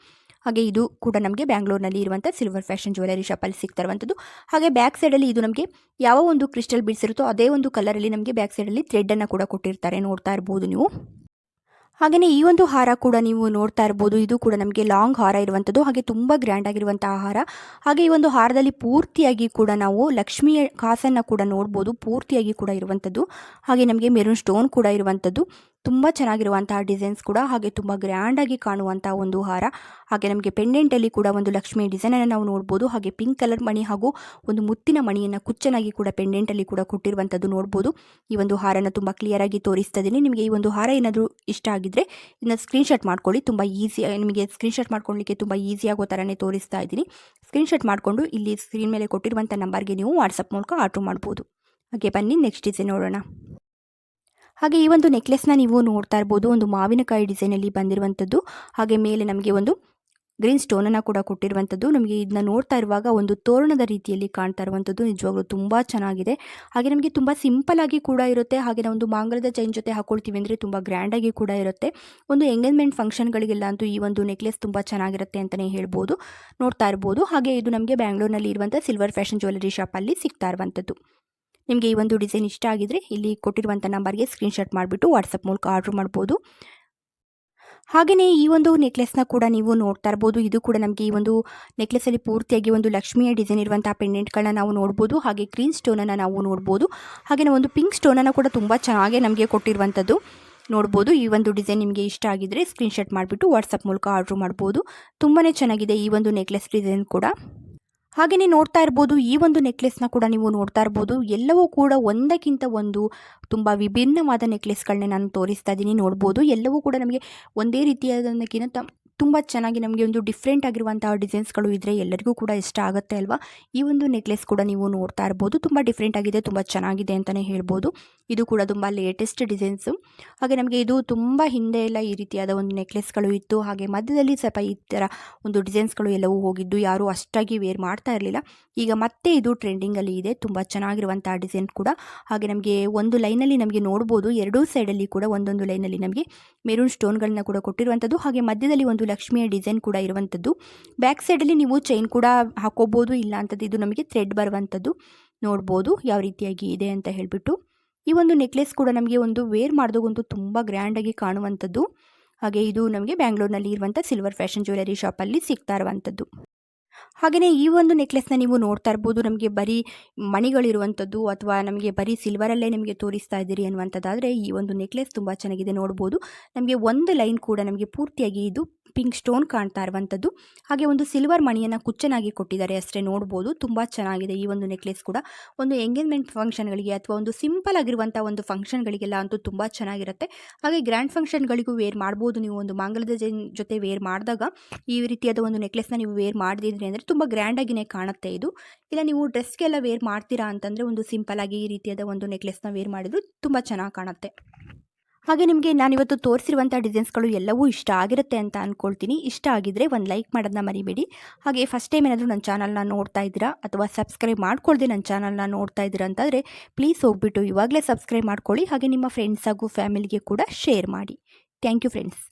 ಹಾಗೆ ಇದು ಕೂಡ ನಮಗೆ ಬ್ಯಾಂಗ್ಳೂರ್ನಲ್ಲಿ ಇರುವಂಥ ಸಿಲ್ವರ್ ಫ್ಯಾಷನ್ ಜ್ಯುವೆಲರಿ ಶಾಪಲ್ಲಿ ಸಿಗ್ತಾ ಇರುವಂಥದ್ದು. ಹಾಗೆ ಬ್ಯಾಕ್ ಸೈಡಲ್ಲಿ ಇದು ನಮಗೆ ಯಾವ ಒಂದು ಕ್ರಿಸ್ಟಲ್ ಬಿಡ್ಸ್ ಇರುತ್ತೋ ಅದೇ ಒಂದು ಕಲರಲ್ಲಿ ನಮಗೆ ಬ್ಯಾಕ್ ಸೈಡಲ್ಲಿ ಥ್ರೆಡನ್ನು ಕೂಡ ಕೊಟ್ಟಿರ್ತಾರೆ. ನೋಡ್ತಾ ಇರ್ಬೋದು ನೀವು. ಹಾಗೆಯೇ ಈ ಒಂದು ಹಾರ ಕೂಡ ನೀವು ನೋಡ್ತಾ ಇರ್ಬೋದು. ಇದು ಕೂಡ ನಮಗೆ ಲಾಂಗ್ ಹಾರ ಇರುವಂಥದ್ದು ಹಾಗೆ ತುಂಬ ಗ್ರ್ಯಾಂಡ್ ಆಗಿರುವಂತಹ ಹಾರ. ಹಾಗೆ ಈ ಒಂದು ಹಾರದಲ್ಲಿ ಪೂರ್ತಿಯಾಗಿ ಕೂಡ ನಾವು ಲಕ್ಷ್ಮಿಯ ಕಾಸನ್ನು ಕೂಡ ನೋಡ್ಬೋದು. ಪೂರ್ತಿಯಾಗಿ ಕೂಡ ಇರುವಂಥದ್ದು ಹಾಗೆ ನಮಗೆ ಮೆರೂನ್ ಸ್ಟೋನ್ ಕೂಡ ಇರುವಂಥದ್ದು ತುಂಬ ಚೆನ್ನಾಗಿರುವಂತಹ ಡಿಸೈನ್ಸ್ ಕೂಡ, ಹಾಗೆ ತುಂಬ ಗ್ರ್ಯಾಂಡಾಗಿ ಕಾಣುವಂಥ ಒಂದು ಹಾರ. ಹಾಗೆ ನಮಗೆ ಪೆಂಡೆಂಟಲ್ಲಿ ಕೂಡ ಒಂದು ಲಕ್ಷ್ಮಿ ಡಿಸೈನನ್ನು ನಾವು ನೋಡ್ಬೋದು. ಹಾಗೆ ಪಿಂಕ್ ಕಲರ್ ಮಣಿ ಹಾಗೂ ಒಂದು ಮುತ್ತಿನ ಮಣಿಯನ್ನು ಕುಚ್ಚನಾಗಿ ಕೂಡ ಪೆಂಡೆಂಟಲ್ಲಿ ಕೂಡ ಕೊಟ್ಟಿರುವಂಥದ್ದು ನೋಡ್ಬೋದು. ಈ ಒಂದು ಹಾರನ ತುಂಬ ಕ್ಲಿಯರಾಗಿ ತೋರಿಸ್ತಾ ಇದ್ದೀನಿ ನಿಮಗೆ ಈ ಒಂದು ಹಾರ ಏನಾದರೂ ಇಷ್ಟ ಆಗಿದ್ದರೆ ಇದನ್ನ ಸ್ಕ್ರೀನ್ಶಾಟ್ ಮಾಡ್ಕೊಳ್ಳಿ. ತುಂಬ ಈಸಿ ನಿಮಗೆ ಸ್ಕ್ರೀನ್ಶಾಟ್ ಮಾಡ್ಕೊಳ್ಳಿಕ್ಕೆ ತುಂಬ ಈಸಿ ಆಗೋ ಥರನೇ ತೋರಿಸ್ತಾ ಇದ್ದೀನಿ. ಸ್ಕ್ರೀನ್ಶಾಟ್ ಮಾಡಿಕೊಂಡು ಇಲ್ಲಿ ಸ್ಕ್ರೀನ್ ಮೇಲೆ ಕೊಟ್ಟಿರುವಂಥ ನಂಬರ್ಗೆ ನೀವು ವಾಟ್ಸಪ್ ಮೂಲಕ ಆರ್ಡ್ರ್ ಮಾಡ್ಬೋದು. ಹಾಗೆ ಬನ್ನಿ ನೆಕ್ಸ್ಟ್ ಡಿಸೈನ್ ನೋಡೋಣ. ಹಾಗೆ ಈ ಒಂದು ನೆಕ್ಲೆಸ್ನ ನೀವು ನೋಡ್ತಾ ಇರ್ಬೋದು, ಒಂದು ಮಾವಿನಕಾಯಿ ಡಿಸೈನಲ್ಲಿ ಬಂದಿರುವಂಥದ್ದು. ಹಾಗೆ ಮೇಲೆ ನಮಗೆ ಒಂದು ಗ್ರೀನ್ ಸ್ಟೋನನ್ನು ಕೂಡ ಕೊಟ್ಟಿರುವಂಥದ್ದು. ನಮಗೆ ಇದನ್ನ ನೋಡ್ತಾ ಇರುವಾಗ ಒಂದು ತೋರಣದ ರೀತಿಯಲ್ಲಿ ಕಾಣ್ತಾ ಇರುವಂಥದ್ದು. ನಿಜವಾಗ್ಲೂ ತುಂಬ ಚೆನ್ನಾಗಿದೆ. ಹಾಗೆ ನಮಗೆ ತುಂಬ ಸಿಂಪಲ್ ಆಗಿ ಕೂಡ ಇರುತ್ತೆ. ಹಾಗೆ ನಾವು ಒಂದು ಮಾಂಗಲದ ಚೈನ್ ಜೊತೆ ಹಾಕೊಳ್ತೀವಿ ಅಂದರೆ ತುಂಬ ಗ್ರ್ಯಾಂಡಾಗಿ ಕೂಡ ಇರುತ್ತೆ. ಒಂದು ಎಂಗೇಜ್ಮೆಂಟ್ ಫಂಕ್ಷನ್ಗಳಿಗೆಲ್ಲ ಅಂತೂ ಈ ಒಂದು ನೆಕ್ಲೆಸ್ ತುಂಬ ಚೆನ್ನಾಗಿರುತ್ತೆ ಅಂತಲೇ ಹೇಳ್ಬೋದು, ನೋಡ್ತಾ ಇರ್ಬೋದು. ಹಾಗೆ ಇದು ನಮಗೆ ಬ್ಯಾಂಗ್ಳೂರಿನಲ್ಲಿ ಇರುವಂಥ ಸಿಲ್ವರ್ ಫ್ಯಾಷನ್ ಜ್ಯುವೆಲರಿ ಶಾಪಲ್ಲಿ ಸಿಗ್ತಾ ಇರುವಂಥದ್ದು. ನಿಮಗೆ ಈ ಒಂದು ಡಿಸೈನ್ ಇಷ್ಟ ಆಗಿದ್ರೆ ಇಲ್ಲಿ ಕೊಟ್ಟಿರುವಂಥ ನಂಬರ್ಗೆ ಸ್ಕ್ರೀನ್ಶಾಟ್ ಮಾಡಿಬಿಟ್ಟು ವಾಟ್ಸಪ್ ಮೂಲಕ ಆರ್ಡ್ರ್ ಮಾಡ್ಬೋದು. ಹಾಗೆಯೇ ಈ ಒಂದು ನೆಕ್ಲೆಸ್ನ ಕೂಡ ನೀವು ನೋಡ್ತಾ ಇರ್ಬೋದು. ಇದು ಕೂಡ ನಮಗೆ ಈ ಒಂದು ನೆಕ್ಲೆಸಲ್ಲಿ ಪೂರ್ತಿಯಾಗಿ ಒಂದು ಲಕ್ಷ್ಮಿಯ ಡಿಸೈನ್ ಇರುವಂಥ ಪೆಂಡೆಂಟ್ಗಳನ್ನ ನಾವು ನೋಡ್ಬೋದು. ಹಾಗೆ ಗ್ರೀನ್ ಸ್ಟೋನನ್ನು ನಾವು ನೋಡ್ಬೋದು. ಹಾಗೆಯೇ ಒಂದು ಪಿಂಕ್ ಸ್ಟೋನನ್ನು ಕೂಡ ತುಂಬ ಚೆನ್ನಾಗಿ ನಮಗೆ ಕೊಟ್ಟಿರುವಂಥದ್ದು ನೋಡ್ಬೋದು. ಈ ಒಂದು ಡಿಸೈನ್ ನಿಮಗೆ ಇಷ್ಟ ಆಗಿದ್ರೆ ಸ್ಕ್ರೀನ್ಶಾಟ್ ಮಾಡಿಬಿಟ್ಟು ವಾಟ್ಸಪ್ ಮೂಲಕ ಆರ್ಡ್ರ್ ಮಾಡ್ಬೋದು. ತುಂಬಾ ಚೆನ್ನಾಗಿದೆ ಈ ಒಂದು ನೆಕ್ಲೆಸ್ ಡಿಸೈನ್ ಕೂಡ. ಹಾಗೆಯೇ ನೋಡ್ತಾ ಇರ್ಬೋದು, ಈ ಒಂದು ನೆಕ್ಲೆಸ್ನ ಕೂಡ ನೀವು ನೋಡ್ತಾ ಇರ್ಬೋದು. ಎಲ್ಲವೂ ಕೂಡ ಒಂದಕ್ಕಿಂತ ಒಂದು ತುಂಬ ವಿಭಿನ್ನವಾದ ನೆಕ್ಲೆಸ್ಗಳನ್ನೇ ನಾನು ತೋರಿಸ್ತಾ ಇದ್ದೀನಿ. ನೋಡ್ಬೋದು, ಎಲ್ಲವೂ ಕೂಡ ನಮಗೆ ಒಂದೇ ರೀತಿಯಾದಕ್ಕಿಂತ ತುಂಬ ಚೆನ್ನಾಗಿ ನಮಗೆ ಒಂದು ಡಿಫ್ರೆಂಟ್ ಆಗಿರುವಂತಹ ಡಿಸೈನ್ಸ್ಗಳು ಇದ್ದರೆ ಎಲ್ಲರಿಗೂ ಕೂಡ ಇಷ್ಟ ಆಗುತ್ತೆ ಅಲ್ವಾ? ಈ ಒಂದು ನೆಕ್ಲೆಸ್ ಕೂಡ ನೀವು ನೋಡ್ತಾ ಇರ್ಬೋದು. ತುಂಬ ಡಿಫ್ರೆಂಟ್ ಆಗಿದೆ, ತುಂಬ ಚೆನ್ನಾಗಿದೆ ಅಂತಲೇ ಹೇಳ್ಬೋದು. ಇದು ಕೂಡ ತುಂಬ ಲೇಟೆಸ್ಟ್ ಡಿಸೈನ್ಸು ಹಾಗೆ ನಮಗೆ ಇದು ತುಂಬ ಹಿಂದೆ ಎಲ್ಲ ಈ ರೀತಿಯಾದ ಒಂದು ನೆಕ್ಲೆಸ್ಗಳು ಇತ್ತು. ಹಾಗೆ ಮಧ್ಯದಲ್ಲಿ ಸ್ವಲ್ಪ ಈ ಥರ ಒಂದು ಡಿಸೈನ್ಸ್ಗಳು ಎಲ್ಲವೂ ಹೋಗಿದ್ದು, ಯಾರೂ ಅಷ್ಟಾಗಿ ವೇರ್ ಮಾಡ್ತಾ ಇರಲಿಲ್ಲ. ಈಗ ಮತ್ತೆ ಇದು ಟ್ರೆಂಡಿಂಗಲ್ಲಿ ಇದೆ. ತುಂಬ ಚೆನ್ನಾಗಿರುವಂಥ ಡಿಸೈನ್ ಕೂಡ. ಹಾಗೆ ನಮಗೆ ಒಂದು ಲೈನಲ್ಲಿ ನಮಗೆ ನೋಡ್ಬೋದು. ಎರಡೂ ಸೈಡಲ್ಲಿ ಕೂಡ ಒಂದೊಂದು ಲೈನಲ್ಲಿ ನಮಗೆ ಮೆರೂನ್ ಸ್ಟೋನ್ಗಳನ್ನ ಕೂಡ ಕೊಟ್ಟಿರುವಂಥದ್ದು. ಹಾಗೆ ಮಧ್ಯದಲ್ಲಿ ಒಂದು ಲಕ್ಷ್ಮಿಯ ಡಿಸೈನ್ ಕೂಡ ಇರುವಂಥದ್ದು. ಬ್ಯಾಕ್ ಸೈಡಲ್ಲಿ ನೀವು ಚೈನ್ ಕೂಡ ಹಾಕೋಬೋದು, ಇಲ್ಲ ಅಂತದ್ದು ಇದು ನಮಗೆ ಥ್ರೆಡ್ ಬರುವಂಥದ್ದು. ನೋಡ್ಬೋದು ಯಾವ ರೀತಿಯಾಗಿ ಇದೆ ಅಂತ ಹೇಳಿಬಿಟ್ಟು. ಈ ಒಂದು ನೆಕ್ಲೆಸ್ ಕೂಡ ನಮಗೆ ಒಂದು ವೇರ್ ಮಾಡಿದಾಗಂತೂ ತುಂಬ ಗ್ರ್ಯಾಂಡಾಗಿ ಕಾಣುವಂಥದ್ದು. ಹಾಗೆ ಇದು ನಮಗೆ ಬ್ಯಾಂಗ್ಳೂರ್ನಲ್ಲಿ ಇರುವಂಥ ಸಿಲ್ವರ್ ಫ್ಯಾಷನ್ ಜ್ಯುವೆಲರಿ ಶಾಪಲ್ಲಿ ಸಿಗ್ತಾ ಇರುವಂಥದ್ದು. ಹಾಗೆಯೇ ಈ ಒಂದು ನೆಕ್ಲೆಸ್ನ ನೀವು ನೋಡ್ತಾ ಇರ್ಬೋದು. ನಮಗೆ ಬರೀ ಮಣಿಗಳಿರುವಂಥದ್ದು ಅಥವಾ ನಮಗೆ ಬರೀ ಸಿಲ್ವರಲ್ಲೇ ನಿಮಗೆ ತೋರಿಸ್ತಾ ಇದ್ದೀರಿ ಅನ್ನುವಂಥದ್ದಾದರೆ ಈ ಒಂದು ನೆಕ್ಲೆಸ್ ತುಂಬ ಚೆನ್ನಾಗಿದೆ ನೋಡ್ಬೋದು. ನಮಗೆ ಒಂದು ಲೈನ್ ಕೂಡ ನಮಗೆ ಪೂರ್ತಿಯಾಗಿ ಇದು ಪಿಂಕ್ ಸ್ಟೋನ್ ಕಾಣ್ತಾ ಇರುವಂಥದ್ದು. ಹಾಗೆ ಒಂದು ಸಿಲ್ವರ್ ಮಣಿಯನ್ನು ಕುಚ್ಚನಾಗಿ ಕೊಟ್ಟಿದ್ದಾರೆ. ಅಷ್ಟೇ ನೋಡ್ಬೋದು, ತುಂಬ ಚೆನ್ನಾಗಿದೆ ಈ ಒಂದು ನೆಕ್ಲೆಸ್ ಕೂಡ. ಒಂದು ಎಂಗೇಜ್ಮೆಂಟ್ ಫಂಕ್ಷನ್ಗಳಿಗೆ ಅಥವಾ ಒಂದು ಸಿಂಪಲ್ ಆಗಿರುವಂಥ ಒಂದು ಫಂಕ್ಷನ್ಗಳಿಗೆಲ್ಲ ಅಂತೂ ತುಂಬ ಚೆನ್ನಾಗಿರುತ್ತೆ. ಹಾಗೆ ಗ್ರ್ಯಾಂಡ್ ಫಂಕ್ಷನ್ಗಳಿಗೂ ವೇರ್ ಮಾಡ್ಬೋದು. ನೀವು ಒಂದು ಮಾಂಗಲ್ಯದ ಜೊತೆ ವೇರ್ ಮಾಡಿದಾಗ ಈ ರೀತಿಯಾದ ಒಂದು ನೆಕ್ಲೆಸ್ನ ನೀವು ವೇರ್ ಮಾಡಿದ್ರಿ ಅಂದರೆ ತುಂಬ ಗ್ರ್ಯಾಂಡಾಗಿನೇ ಕಾಣುತ್ತೆ ಇದು. ಇಲ್ಲ, ನೀವು ಡ್ರೆಸ್ಗೆಲ್ಲ ವೇರ್ ಮಾಡ್ತೀರಾ ಅಂತಂದರೆ ಒಂದು ಸಿಂಪಲ್ ಆಗಿ ಈ ರೀತಿಯಾದ ಒಂದು ನೆಕ್ಲೆಸ್ನ ವೇರ್ ಮಾಡಿದ್ರು ತುಂಬ ಚೆನ್ನಾಗಿ ಕಾಣುತ್ತೆ. ಹಾಗೆ ನಿಮಗೆ ನಾನಿವತ್ತು ತೋರಿಸಿರುವಂಥ ಡಿಸೈನ್ಸ್ಗಳು ಎಲ್ಲವೂ ಇಷ್ಟ ಆಗಿರುತ್ತೆ ಅಂತ ಅಂದ್ಕೊಳ್ತೀನಿ ಇಷ್ಟ ಆಗಿದ್ದರೆ ಒಂದು ಲೈಕ್ ಮಾಡೋದನ್ನ ಮರಿಬೇಡಿ. ಹಾಗೆ ಫಸ್ಟ್ ಟೈಮ್ ಏನಾದರೂ ನನ್ನ ಚಾನಲ್ನ ನೋಡ್ತಾ ಇದ್ದೀರಾ ಅಥವಾ ಸಬ್ಸ್ಕ್ರೈಬ್ ಮಾಡ್ಕೊಳ್ದೆ ನನ್ನ ಚಾನಲ್ನ ನೋಡ್ತಾ ಇದ್ದೀರಾ ಅಂತಂದರೆ ಪ್ಲೀಸ್ ಹೋಗ್ಬಿಟ್ಟು ಇವಾಗಲೇ ಸಬ್ಸ್ಕ್ರೈಬ್ ಮಾಡ್ಕೊಳ್ಳಿ. ಹಾಗೆ ನಿಮ್ಮ ಫ್ರೆಂಡ್ಸ್ ಹಾಗೂ ಫ್ಯಾಮಿಲಿಗೆ ಕೂಡ ಶೇರ್ ಮಾಡಿ. Thank you friends